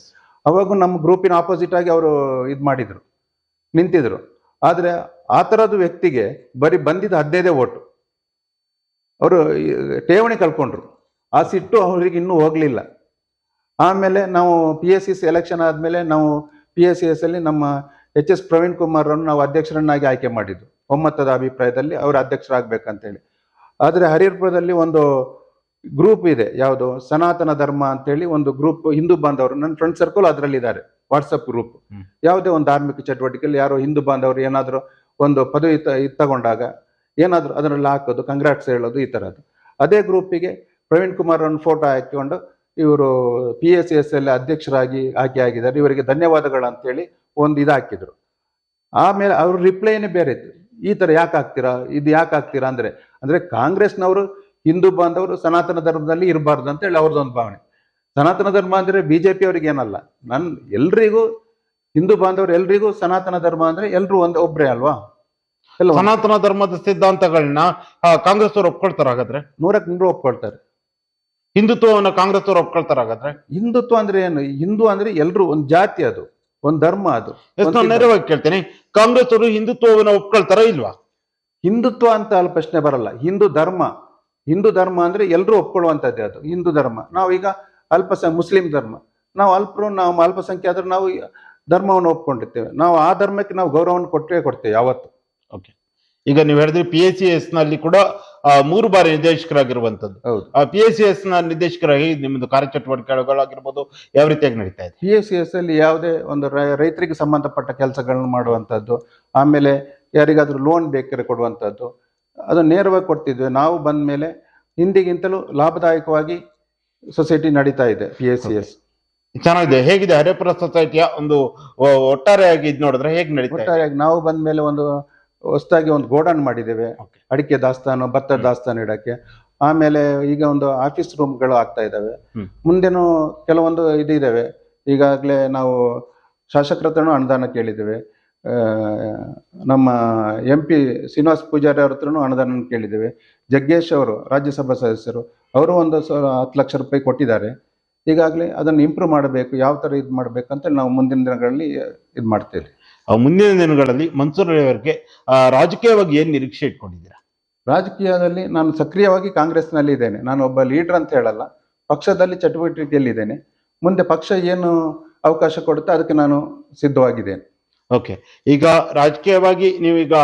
ಅವಾಗ ನಮ್ಮ ಗ್ರೂಪಿನ ಆಪೋಸಿಟ್ ಆಗಿ ಅವರು ಇದು ಮಾಡಿದ್ರು ನಿಂತಿದ್ರು. ಆದ್ರೆ ಆ ತರದ ವ್ಯಕ್ತಿಗೆ ಬರೀ ಬಂದಿದ್ದ ಹದಿನೈದೇ ಓಟು. ಅವರು ಠೇವಣಿ ಕಳ್ಕೊಂಡ್ರು. ಆ ಸಿಟ್ಟು ಅವ್ರಿಗೆ ಇನ್ನೂ ಹೋಗ್ಲಿಲ್ಲ. ಆಮೇಲೆ ನಾವು ಪಿ ಎಸ್ ಎಸ್ ಎಲೆಕ್ಷನ್ ಆದ್ಮೇಲೆ ನಾವು ಪಿ ಎಸ್ ಸಿ ಎಸ್ ಅಲ್ಲಿ ನಮ್ಮ ಎಚ್ ಎಸ್ ಪ್ರವೀಣ್ ಕುಮಾರ್ ರನ್ನು ನಾವು ಅಧ್ಯಕ್ಷರನ್ನಾಗಿ ಆಯ್ಕೆ ಮಾಡಿದ್ದು. ಒಮ್ಮತದ ಅಭಿಪ್ರಾಯದಲ್ಲಿ ಅವರು ಅಧ್ಯಕ್ಷರಾಗಬೇಕಂತೇಳಿ. ಆದರೆ ಹರಿಹರಪುರದಲ್ಲಿ ಒಂದು ಗ್ರೂಪ್ ಇದೆ ಯಾವುದು? ಸನಾತನ ಧರ್ಮ ಅಂತೇಳಿ ಒಂದು ಗ್ರೂಪ್ ಹಿಂದೂ ಬಾಂಧವರು ನನ್ನ ಫ್ರೆಂಡ್ ಸರ್ಕಲ್ ಅದರಲ್ಲಿ ಇದ್ದಾರೆ ವಾಟ್ಸಪ್ ಗ್ರೂಪ್ ಯಾವುದೇ ಒಂದು ಧಾರ್ಮಿಕ ಚಟುವಟಿಕೆಯಲ್ಲಿ ಯಾರೋ ಹಿಂದೂ ಬಾಂಧವರು ಏನಾದರೂ ಒಂದು ಪದವಿ ತಗೊಂಡಾಗ ಏನಾದರೂ ಅದರಲ್ಲಿ ಹಾಕೋದು ಕಂಗ್ರಾಟ್ಸ್ ಹೇಳೋದು ಈ ಥರದ್ದು ಅದೇ ಗ್ರೂಪಿಗೆ ಪ್ರವೀಣ್ ಕುಮಾರ್ ಅವ್ರನ್ನ ಫೋಟೋ ಹಾಕಿಕೊಂಡು ಇವರು ಪಿ ಎಸ್ ಎಸ್ ಎಲ್ ಅಧ್ಯಕ್ಷರಾಗಿ ಆಯ್ಕೆ ಆಗಿದ್ದಾರೆ ಇವರಿಗೆ ಧನ್ಯವಾದಗಳು ಅಂತೇಳಿ ಒಂದು ಇದು ಹಾಕಿದ್ರು ಆಮೇಲೆ ಅವ್ರ ರಿಪ್ಲೈನೇ ಬೇರೆ ಇತ್ತು. ಈ ತರ ಯಾಕೆ ಹಾಕ್ತೀರಾ ಇದು ಯಾಕೆ ಹಾಕ್ತೀರಾ ಅಂದ್ರೆ ಅಂದ್ರೆ ಕಾಂಗ್ರೆಸ್ನವರು ಹಿಂದೂ ಬಾಂಧವರು ಸನಾತನ ಧರ್ಮದಲ್ಲಿ ಇರಬಾರ್ದು ಅಂತ ಹೇಳಿ ಅವ್ರದ್ದೊಂದು ಭಾವನೆ. ಸನಾತನ ಧರ್ಮ ಅಂದ್ರೆ ಬಿಜೆಪಿ ಅವ್ರಿಗೆ ಏನಲ್ಲ. ನನ್ ಎಲ್ರಿಗೂ ಹಿಂದೂ ಬಾಂಧವರು ಎಲ್ರಿಗೂ ಸನಾತನ ಧರ್ಮ ಅಂದ್ರೆ ಎಲ್ಲರೂ ಒಂದು ಒಬ್ರೇ ಅಲ್ವಾ? ಸನಾತನ ಧರ್ಮದ ಸಿದ್ಧಾಂತಗಳನ್ನ ಕಾಂಗ್ರೆಸ್ ಅವರು ಒಪ್ಕೊಳ್ತಾರ ಹಾಗಾದ್ರೆ? ನೂರಕ್ಕೆ ನೂರು ಒಪ್ಕೊಳ್ತಾರೆ. ಹಿಂದುತ್ವವನ್ನ ಕಾಂಗ್ರೆಸ್ ಅವರು ಒಪ್ಕೊಳ್ತಾರ ಹಾಗಾದ್ರೆ? ಹಿಂದುತ್ವ ಅಂದ್ರೆ ಏನು? ಹಿಂದೂ ಅಂದ್ರೆ ಎಲ್ರು ಒಂದ್ ಜಾತಿ ಅದು ಒಂದ್ ಧರ್ಮ ಅದು. ನಾನು ನೇರವಾಗಿ ಕೇಳ್ತೇನೆ. ಕಾಂಗ್ರೆಸ್ ಅವರು ಹಿಂದುತ್ವವನ್ನು ಒಪ್ಕೊಳ್ತಾರ ಇಲ್ವಾ? ಹಿಂದುತ್ವ ಅಂತ ಅಲ್ಲಿ ಪ್ರಶ್ನೆ ಬರಲ್ಲ. ಹಿಂದೂ ಧರ್ಮ. ಹಿಂದೂ ಧರ್ಮ ಅಂದ್ರೆ ಎಲ್ಲರೂ ಒಪ್ಕೊಳ್ಳುವಂತದ್ದೇ ಅದು ಹಿಂದೂ ಧರ್ಮ. ನಾವೀಗ ಅಲ್ಪಸ ಮುಸ್ಲಿಂ ಧರ್ಮ. ನಾವು ಅಲ್ಪರು ನಾವು ಅಲ್ಪಸಂಖ್ಯಾತರು ನಾವು ಧರ್ಮವನ್ನು ಒಪ್ಕೊಂಡಿರ್ತೇವೆ. ನಾವು ಆ ಧರ್ಮಕ್ಕೆ ನಾವು ಗೌರವವನ್ನು ಕೊಟ್ಟೇ ಕೊಡ್ತೇವೆ ಯಾವತ್ತು. ಈಗ ನೀವು ಹೇಳಿದ್ರೆ ಪಿ ಎಸ್ ಸಿ ಎಸ್ನಲ್ಲಿ ಕೂಡ ಮೂರು ಬಾರಿ ನಿರ್ದೇಶಕರಾಗಿರುವಂತದ್ದು ಪಿ ಎಸ್ ಸಿ ಎಸ್ನ ನಿರ್ದೇಶಕರಾಗಿ ನಿಮ್ಮದು ಕಾರ್ಯಚಟುವಟಿಕೆಗಳಾಗಿರ್ಬೋದು ಯಾವ ರೀತಿಯಾಗಿ ನಡೀತಾ ಇದೆ? ಪಿ ಎಸ್ ಸಿ ಎಸ್ ಅಲ್ಲಿ ಯಾವುದೇ ಒಂದು ರೈತರಿಗೆ ಸಂಬಂಧಪಟ್ಟ ಕೆಲಸಗಳನ್ನು ಮಾಡುವಂಥದ್ದು ಆಮೇಲೆ ಯಾರಿಗಾದ್ರೂ ಲೋನ್ ಬೇಕಾದ್ರೆ ಕೊಡುವಂಥದ್ದು ಅದು ನೇರವಾಗಿ ಕೊಡ್ತಿದ್ವಿ. ನಾವು ಬಂದ ಮೇಲೆ ಹಿಂದಿಗಿಂತಲೂ ಲಾಭದಾಯಕವಾಗಿ ಸೊಸೈಟಿ ನಡೀತಾ ಇದೆ ಪಿ ಎಸ್ ಸಿ ಎಸ್ ಚೆನ್ನಾಗಿದೆ. ಹೇಗಿದೆ ಹರೇಪುರ ಸೊಸೈಟಿಯ ಒಂದು ಒಟ್ಟಾರೆಯಾಗಿ ಇದು ನೋಡಿದ್ರೆ ಹೇಗೆ ನಡೀತಾ ಒಟ್ಟಾರೆಯಾಗಿ ನಾವು ಬಂದ ಮೇಲೆ ಒಂದು ಹೊಸದಾಗಿ ಒಂದು ಗೋಡನ್ ಮಾಡಿದ್ದೇವೆ. ಅಡಿಕೆ ದಾಸ್ತಾನು ಭತ್ತದ ದಾಸ್ತಾನು ಇಡಕ್ಕೆ. ಆಮೇಲೆ ಈಗ ಒಂದು ಆಫೀಸ್ ರೂಮ್ಗಳು ಆಗ್ತಾ ಇದ್ದಾವೆ. ಮುಂದೆನೂ ಕೆಲವೊಂದು ಇದು ಇದಾವೆ. ಈಗಾಗಲೇ ನಾವು ಶಾಸಕರ ಹತ್ರನೂ ಅನುದಾನ ಕೇಳಿದ್ದೇವೆ. ನಮ್ಮ ಎಂ ಪಿ ಶ್ರೀನಿವಾಸ್ ಪೂಜಾರಿ ಅವ್ರ ಹತ್ರನೂ ಅನುದಾನ ಕೇಳಿದ್ದೇವೆ. ಜಗ್ಗೇಶ್ ಅವರು ರಾಜ್ಯಸಭಾ ಸದಸ್ಯರು ಅವರು ಒಂದು ಸ ಹತ್ತು ಲಕ್ಷ ರೂಪಾಯಿ ಕೊಟ್ಟಿದ್ದಾರೆ. ಈಗಾಗಲೇ ಅದನ್ನು ಇಂಪ್ರೂವ್ ಮಾಡಬೇಕು ಯಾವ ಥರ ಇದು ಮಾಡಬೇಕು ಅಂತ ನಾವು ಮುಂದಿನ ದಿನಗಳಲ್ಲಿ ಇದು ಮಾಡ್ತೇವೆ. ಮುಂದಿನ ದಿನಗಳಲ್ಲಿ ಮನ್ಸೂರ್ ಅವರಿಗೆ ಆ, ರಾಜಕೀಯವಾಗಿ ಏನು ನಿರೀಕ್ಷೆ ಇಟ್ಕೊಂಡಿದ್ದೀರಾ? ರಾಜಕೀಯದಲ್ಲಿ ನಾನು ಸಕ್ರಿಯವಾಗಿ ಕಾಂಗ್ರೆಸ್ನಲ್ಲಿ ಇದ್ದೇನೆ. ನಾನು ಒಬ್ಬ ಲೀಡರ್ ಅಂತ ಹೇಳಲ್ಲ. ಪಕ್ಷದಲ್ಲಿ ಚಟುವಟಿಕೆಯಲ್ಲಿದ್ದೇನೆ. ಮುಂದೆ ಪಕ್ಷ ಏನು ಅವಕಾಶ ಕೊಡುತ್ತೆ ಅದಕ್ಕೆ ನಾನು ಸಿದ್ಧವಾಗಿದ್ದೇನೆ. ಓಕೆ. ಈಗ ರಾಜಕೀಯವಾಗಿ ನೀವೀಗ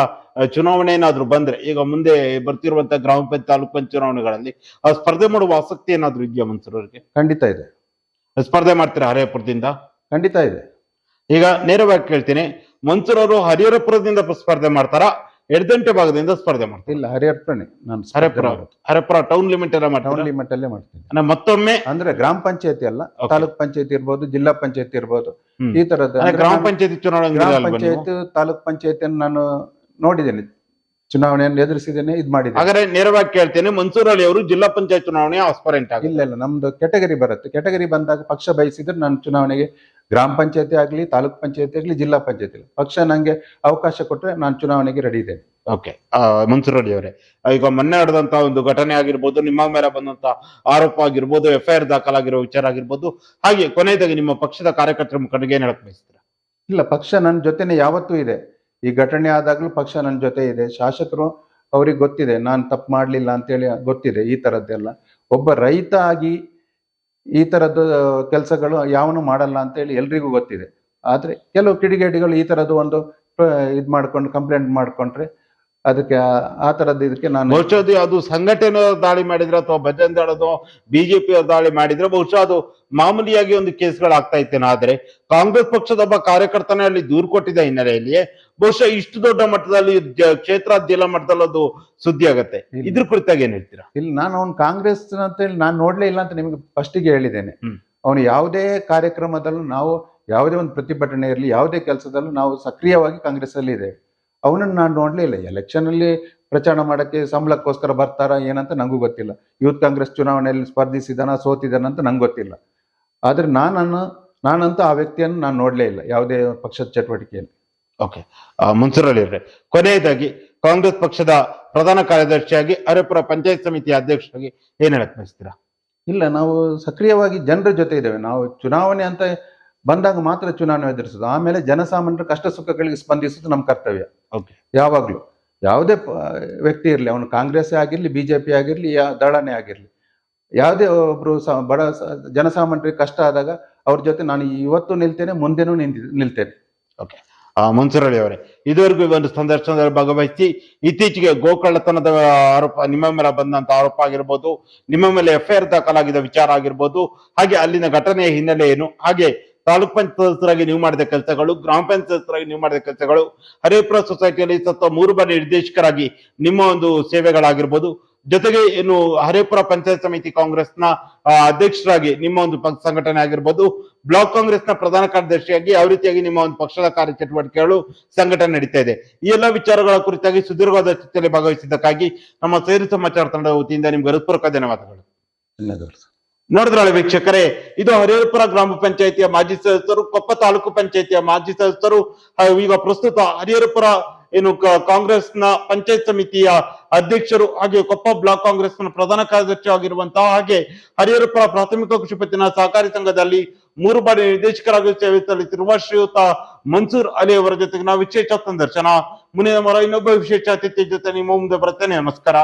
ಚುನಾವಣೆ ಏನಾದ್ರೂ ಬಂದ್ರೆ ಈಗ ಮುಂದೆ ಬರ್ತಿರುವಂತಹ ಗ್ರಾಮ ಪಂಚಾಯತ್ ತಾಲೂಕ್ ಪಂಚಾಯತ್ ಚುನಾವಣೆಗಳಲ್ಲಿ ಆ, ಸ್ಪರ್ಧೆ ಮಾಡುವ ಆಸಕ್ತಿ ಏನಾದರೂ ಇದೆಯಾ ಮನ್ಸೂರ್ ಅವರಿಗೆ? ಖಂಡಿತ ಇದೆ. ಸ್ಪರ್ಧೆ ಮಾಡ್ತೀರಾ ಹರೇಪುರದಿಂದ ಖಂಡಿತ ಇದೆ. ಈಗ ನೇರವಾಗಿ ಕೇಳ್ತೀನಿ ಮನ್ಸೂರ್ ಅವರು ಹರಿಹರಪುರದಿಂದ ಸ್ಪರ್ಧೆ ಮಾಡ್ತಾರಾ? ಎಡದಂಟೆ ಭಾಗದಿಂದ ಸ್ಪರ್ಧೆ ಮಾಡ್ತಾರೆ? ಇಲ್ಲ ಹರಿಹರಪುರನೇ ನಾನು ಹರಿಹರಪುರ ಹರಿಹರಪುರ ಟೌನ್ ಲಿಮಿಟ್ ಎಲ್ಲ ಟೌನ್ ಲಿಮಿಟ್ ಅಲ್ಲೇ ಮಾಡ್ತೀನಿ. ಮತ್ತೊಮ್ಮೆ ಅಂದ್ರೆ ಗ್ರಾಮ ಪಂಚಾಯತಿ ಅಲ್ಲ. ತಾಲೂಕ್ ಪಂಚಾಯತಿ ಇರ್ಬೋದು ಜಿಲ್ಲಾ ಪಂಚಾಯತಿ ಇರ್ಬೋದು. ಈ ತರದ ಗ್ರಾಮ ಪಂಚಾಯತಿ ಚುನಾವಣೆ ಗ್ರಾಮ? ಪಂಚಾಯತ್ ತಾಲೂಕ್ ಪಂಚಾಯತಿಯನ್ನು ನಾನು ನೋಡಿದ್ದೇನೆ. ಚುನಾವಣೆಯನ್ನು ಎದುರಿಸಿದ್ದೇನೆ ಇದು ಮಾಡಿದೆ ಹಾಗಾದ್ರೆ ನೇರವಾಗಿ ಕೇಳ್ತೇನೆ ಮನ್ಸೂರ್ ಅಲಿ ಅವರು ಜಿಲ್ಲಾ ಪಂಚಾಯತ್ ಚುನಾವಣೆ ಆಸ್ಪರೆಂಟ್ ಆಗಿ ಇಲ್ಲ ಇಲ್ಲ ನಮ್ದು ಕೆಟಗರಿ ಬರುತ್ತೆ. ಕೆಟಗರಿ ಬಂದಾಗ ಪಕ್ಷ ಬಯಸಿದ್ರೆ ನಾನು ಚುನಾವಣೆಗೆ ಗ್ರಾಮ ಪಂಚಾಯತಿ ಆಗಲಿ ತಾಲೂಕ್ ಪಂಚಾಯತಿ ಆಗಲಿ ಜಿಲ್ಲಾ ಪಂಚಾಯತಿ ಪಕ್ಷ ನನಗೆ ಅವಕಾಶ ಕೊಟ್ಟರೆ ನಾನು ಚುನಾವಣೆಗೆ ರೆಡಿ ಇದ್ದೇನೆ. ಓಕೆ ಮನ್ಸೂರ್ ಅಲಿ ಅವರೇ ಈಗ ಮೊನ್ನೆ ನಡೆದಂತ ಒಂದು ಘಟನೆ ಆಗಿರ್ಬೋದು ನಿಮ್ಮ ಮೇಲೆ ಬಂದಂತ ಆರೋಪ ಆಗಿರ್ಬೋದು ಎಫ್ ಐ ಆರ್ ದಾಖಲಾಗಿರೋ ವಿಚಾರ ಆಗಿರ್ಬೋದು ಹಾಗೆ ಕೊನೆಯದಾಗಿ ನಿಮ್ಮ ಪಕ್ಷದ ಕಾರ್ಯಕರ್ತರ ಮುಖಂಡರಿಗೆ ಏನ್ ಹೇಳಕ್ ಬಯಸ್ತೀರಾ? ಇಲ್ಲ ಪಕ್ಷ ನನ್ನ ಜೊತೆನೆ ಯಾವತ್ತೂ ಇದೆ. ಈ ಘಟನೆ ಆದಾಗಲೂ ಪಕ್ಷ ನನ್ನ ಜೊತೆ ಇದೆ. ಶಾಸಕರು ಅವ್ರಿಗೆ ಗೊತ್ತಿದೆ ನಾನು ತಪ್ಪು ಮಾಡಲಿಲ್ಲ ಅಂತೇಳಿ ಗೊತ್ತಿದೆ ಈ ಥರದ್ದೆಲ್ಲ ಒಬ್ಬ ರೈತ ಆಗಿ ಈ ಥರದ್ದು ಕೆಲಸಗಳು ಯಾವನು ಮಾಡಲ್ಲ ಅಂತೇಳಿ ಎಲ್ರಿಗೂ ಗೊತ್ತಿದೆ. ಆದರೆ ಕೆಲವು ಕಿಡಿಗೇಡಿಗಳು ಈ ಥರದ್ದು ಒಂದು ಇದು ಮಾಡ್ಕೊಂಡು, ಕಂಪ್ಲೇಂಟ್ ಮಾಡ್ಕೊಂಡ್ರೆ ಅದಕ್ಕೆ ಆ- ತರದ ಇದಕ್ಕೆ ನಾನು ಬಹುಶಃ ಅದು ಅದು ಸಂಘಟನೆ ದಾಳಿ ಮಾಡಿದ್ರೆ ಅಥವಾ ಭಜನ್ ದಳದ ಬಿಜೆಪಿ ದಾಳಿ ಮಾಡಿದ್ರೆ ಬಹುಶಃ ಅದು ಮಾಮೂಲಿಯಾಗಿ ಒಂದು ಕೇಸ್ಗಳಾಗ್ತಾ ಇತ್ತೇನೋ. ಆದ್ರೆ ಕಾಂಗ್ರೆಸ್ ಪಕ್ಷದ ಒಬ್ಬ ಕಾರ್ಯಕರ್ತನೇ ಅಲ್ಲಿ ದೂರು ಕೊಟ್ಟಿದ್ದ ಹಿನ್ನೆಲೆಯಲ್ಲಿ ಬಹುಶಃ ಇಷ್ಟು ದೊಡ್ಡ ಮಟ್ಟದಲ್ಲಿ ಕ್ಷೇತ್ರ ಜಿಲ್ಲಾ ಮಟ್ಟದಲ್ಲಿ ಅದು ಸುದ್ದಿ ಆಗತ್ತೆ. ಇದ್ರ ಕುರಿತಾಗಿ ಏನ್ ಹೇಳ್ತೀರಾ? ಇಲ್ಲಿ ನಾನು ಅವ್ನು ಕಾಂಗ್ರೆಸ್ ಅಂತ ಹೇಳಿ ನಾನು ನೋಡ್ಲೇ ಇಲ್ಲ ಅಂತ ನಿಮಗೆ ಫಸ್ಟಿಗೆ ಹೇಳಿದ್ದೇನೆ. ಅವನು ಯಾವುದೇ ಕಾರ್ಯಕ್ರಮದಲ್ಲೂ ನಾವು ಯಾವುದೇ ಒಂದು ಪ್ರತಿಭಟನೆ ಇರಲಿ ಯಾವುದೇ ಕೆಲಸದಲ್ಲೂ ನಾವು ಸಕ್ರಿಯವಾಗಿ ಕಾಂಗ್ರೆಸ್ ಅಲ್ಲಿ ಇದ್ದೇವೆ. ಅವನನ್ನು ನಾನು ನೋಡಲೇ ಇಲ್ಲ. ಎಲೆಕ್ಷನ್ ಅಲ್ಲಿ ಪ್ರಚಾರ ಮಾಡಕ್ಕೆ ಸಂಬಳಕ್ಕೋಸ್ಕರ ಬರ್ತಾರಾ ಏನಂತ ನಂಗೂ ಗೊತ್ತಿಲ್ಲ. ಯೂತ್ ಕಾಂಗ್ರೆಸ್ ಚುನಾವಣೆಯಲ್ಲಿ ಸ್ಪರ್ಧಿಸಿದಾನ ಸೋತಿದಾನ ಅಂತ ನಂಗೆ ಗೊತ್ತಿಲ್ಲ. ಆದ್ರೆ ನಾನನ್ನು ನಾನಂತೂ ಆ ವ್ಯಕ್ತಿಯನ್ನು ನಾನು ನೋಡಲೇ ಇಲ್ಲ ಯಾವುದೇ ಪಕ್ಷದ ಚಟುವಟಿಕೆಯಲ್ಲಿ. ಓಕೆ ಮನ್ಸೂರ್ ಅಲಿ ಅವರೇ ಕೊನೆಯದಾಗಿ ಕಾಂಗ್ರೆಸ್ ಪಕ್ಷದ ಪ್ರಧಾನ ಕಾರ್ಯದರ್ಶಿಯಾಗಿ ಅರೆಪುರ ಪಂಚಾಯತ್ ಸಮಿತಿ ಅಧ್ಯಕ್ಷರಾಗಿ ಏನ್ ಹೇಳಕ್ ಬಯಸ್ತೀರಾ? ಇಲ್ಲ ನಾವು ಸಕ್ರಿಯವಾಗಿ ಜನರ ಜೊತೆ ಇದ್ದೇವೆ. ನಾವು ಚುನಾವಣೆ ಅಂತ ಬಂದಾಗ ಮಾತ್ರ ಚುನಾವಣೆ ಎದುರಿಸೋದು. ಆಮೇಲೆ ಜನಸಾಮಾನ್ಯರ ಕಷ್ಟ ಸುಖಗಳಿಗೆ ಸ್ಪಂದಿಸೋದು ನಮ್ಮ ಕರ್ತವ್ಯ. ಓಕೆ ಯಾವಾಗಲೂ. ಯಾವುದೇ ವ್ಯಕ್ತಿ ಇರಲಿ ಅವನು ಕಾಂಗ್ರೆಸ್ ಆಗಿರಲಿ ಬಿ ಜೆ ಪಿ ಆಗಿರಲಿ ಯಾ ದಳನೇ ಆಗಿರಲಿ. ಯಾವುದೇ ಒಬ್ರು ಸ ಬಡ ಜನಸಾಮಾನ್ಯರಿಗೆ ಕಷ್ಟ ಆದಾಗ ಅವ್ರ ಜೊತೆ ನಾನು ಇವತ್ತು ನಿಲ್ತೇನೆ ಮುಂದೆನೂ ನಿಂತಿ ನಿಲ್ತೇನೆ. ಆ, ಮನ್ಸೂರಳ್ಳಿ ಅವರೇ ಇದುವರೆಗೂ ಒಂದು ಸಂದರ್ಶನದಲ್ಲಿ ಭಾಗವಹಿಸಿ ಇತ್ತೀಚೆಗೆ ಗೋಕಳ್ಳತನದ ಆರೋಪ ನಿಮ್ಮ ಮೇಲೆ ಬಂದಂತ ಆರೋಪ ಆಗಿರ್ಬೋದು ನಿಮ್ಮ ಮೇಲೆ ಎಫ್ ಐ ಆರ್ ದಾಖಲಾಗಿದ್ದ ವಿಚಾರ ಆಗಿರ್ಬೋದು ಹಾಗೆ ಅಲ್ಲಿನ ಘಟನೆಯ ಹಿನ್ನೆಲೆ ಏನು ಹಾಗೆ ತಾಲೂಕ್ ಪಂಚಾಯತ್ ನೀವು ಮಾಡಿದ ಕೆಲಸಗಳು, ಗ್ರಾಮ ಪಂಚಾಯತ್ ನೀವು ಮಾಡಿದ ಕೆಲಸಗಳು, ಹರೇಪುರ ಸೊಸೈಟಿಯಲ್ಲಿ ಸತ್ತ ಮೂರು ಬಾರಿ ನಿರ್ದೇಶಕರಾಗಿ ನಿಮ್ಮ ಒಂದು ಸೇವೆಗಳಾಗಿರ್ಬೋದು. ಜೊತೆಗೆ ಏನು ಹರೇಪುರ ಪಂಚಾಯತ್ ಸಮಿತಿ ಕಾಂಗ್ರೆಸ್ನ ಅಧ್ಯಕ್ಷರಾಗಿ ನಿಮ್ಮ ಒಂದು ಸಂಘಟನೆ ಆಗಿರ್ಬೋದು. ಬ್ಲಾಕ್ ಕಾಂಗ್ರೆಸ್ನ ಪ್ರಧಾನ ಕಾರ್ಯದರ್ಶಿಯಾಗಿ ಯಾವ ರೀತಿಯಾಗಿ ನಿಮ್ಮ ಒಂದು ಪಕ್ಷದ ಕಾರ್ಯಚಟುವಟಿಕೆಗಳು ಸಂಘಟನೆ ನಡೀತಾ ಇದೆ. ಈ ಎಲ್ಲ ವಿಚಾರಗಳ ಕುರಿತಾಗಿ ಸುದೀರ್ಘವಾದ ಚರ್ಚೆಯಲ್ಲಿ ಭಾಗವಹಿಸಿದ್ದಕ್ಕಾಗಿ ನಮ್ಮ ಸೇರಿ ಸಮಾಚಾರ ತಂಡದ ವತಿಯಿಂದ ನಿಮ್ಗೆ ಹೃತ್ಪೂರ್ವಕ ಧನ್ಯವಾದಗಳು. ಧನ್ಯವಾದಗಳು ಸರ್. ನೋಡಿದ್ರಲ್ಲ ವೀಕ್ಷಕರೇ? ಇದು ಹರಿಹರಪುರ ಗ್ರಾಮ ಪಂಚಾಯತಿಯ ಮಾಜಿ ಸದಸ್ಯರು, ಕೊಪ್ಪ ತಾಲೂಕು ಪಂಚಾಯತಿಯ ಮಾಜಿ ಸದಸ್ಯರು ಈಗ ಪ್ರಸ್ತುತ ಹರಿಹರಪುರ, ಏನು ಕಾಂಗ್ರೆಸ್ನ ಪಂಚಾಯತ್ ಸಮಿತಿಯ ಅಧ್ಯಕ್ಷರು ಹಾಗೆ ಕೊಪ್ಪ ಬ್ಲಾಕ್ ಕಾಂಗ್ರೆಸ್ನ ಪ್ರಧಾನ ಕಾರ್ಯದರ್ಶಿ ಆಗಿರುವಂತಹ ಹಾಗೆ ಹರಿಹರಪುರ ಪ್ರಾಥಮಿಕ ಕೃಷಿ ಪತ್ತಿನ ಸಹಕಾರಿ ಸಂಘದಲ್ಲಿ ಮೂರು ಬಾರಿ ನಿರ್ದೇಶಕರಾಗಿ ಸೇವೆ ಸಲ್ಲಿಸಿರುವ ಶ್ರೀಯುತ ಮನ್ಸೂರ್ ಅಲಿ ಅವರ ಜೊತೆಗೆ ನಾವು ವಿಶೇಷ ಸಂದರ್ಶನ ಮುಂದಿನ ಮರ ಇನ್ನೊಬ್ಬ ವಿಶೇಷ ಅತಿಥಿ ಜೊತೆ ನಿಮ್ಮ ಮುಂದೆ ಬರ್ತೇನೆ ನಮಸ್ಕಾರ.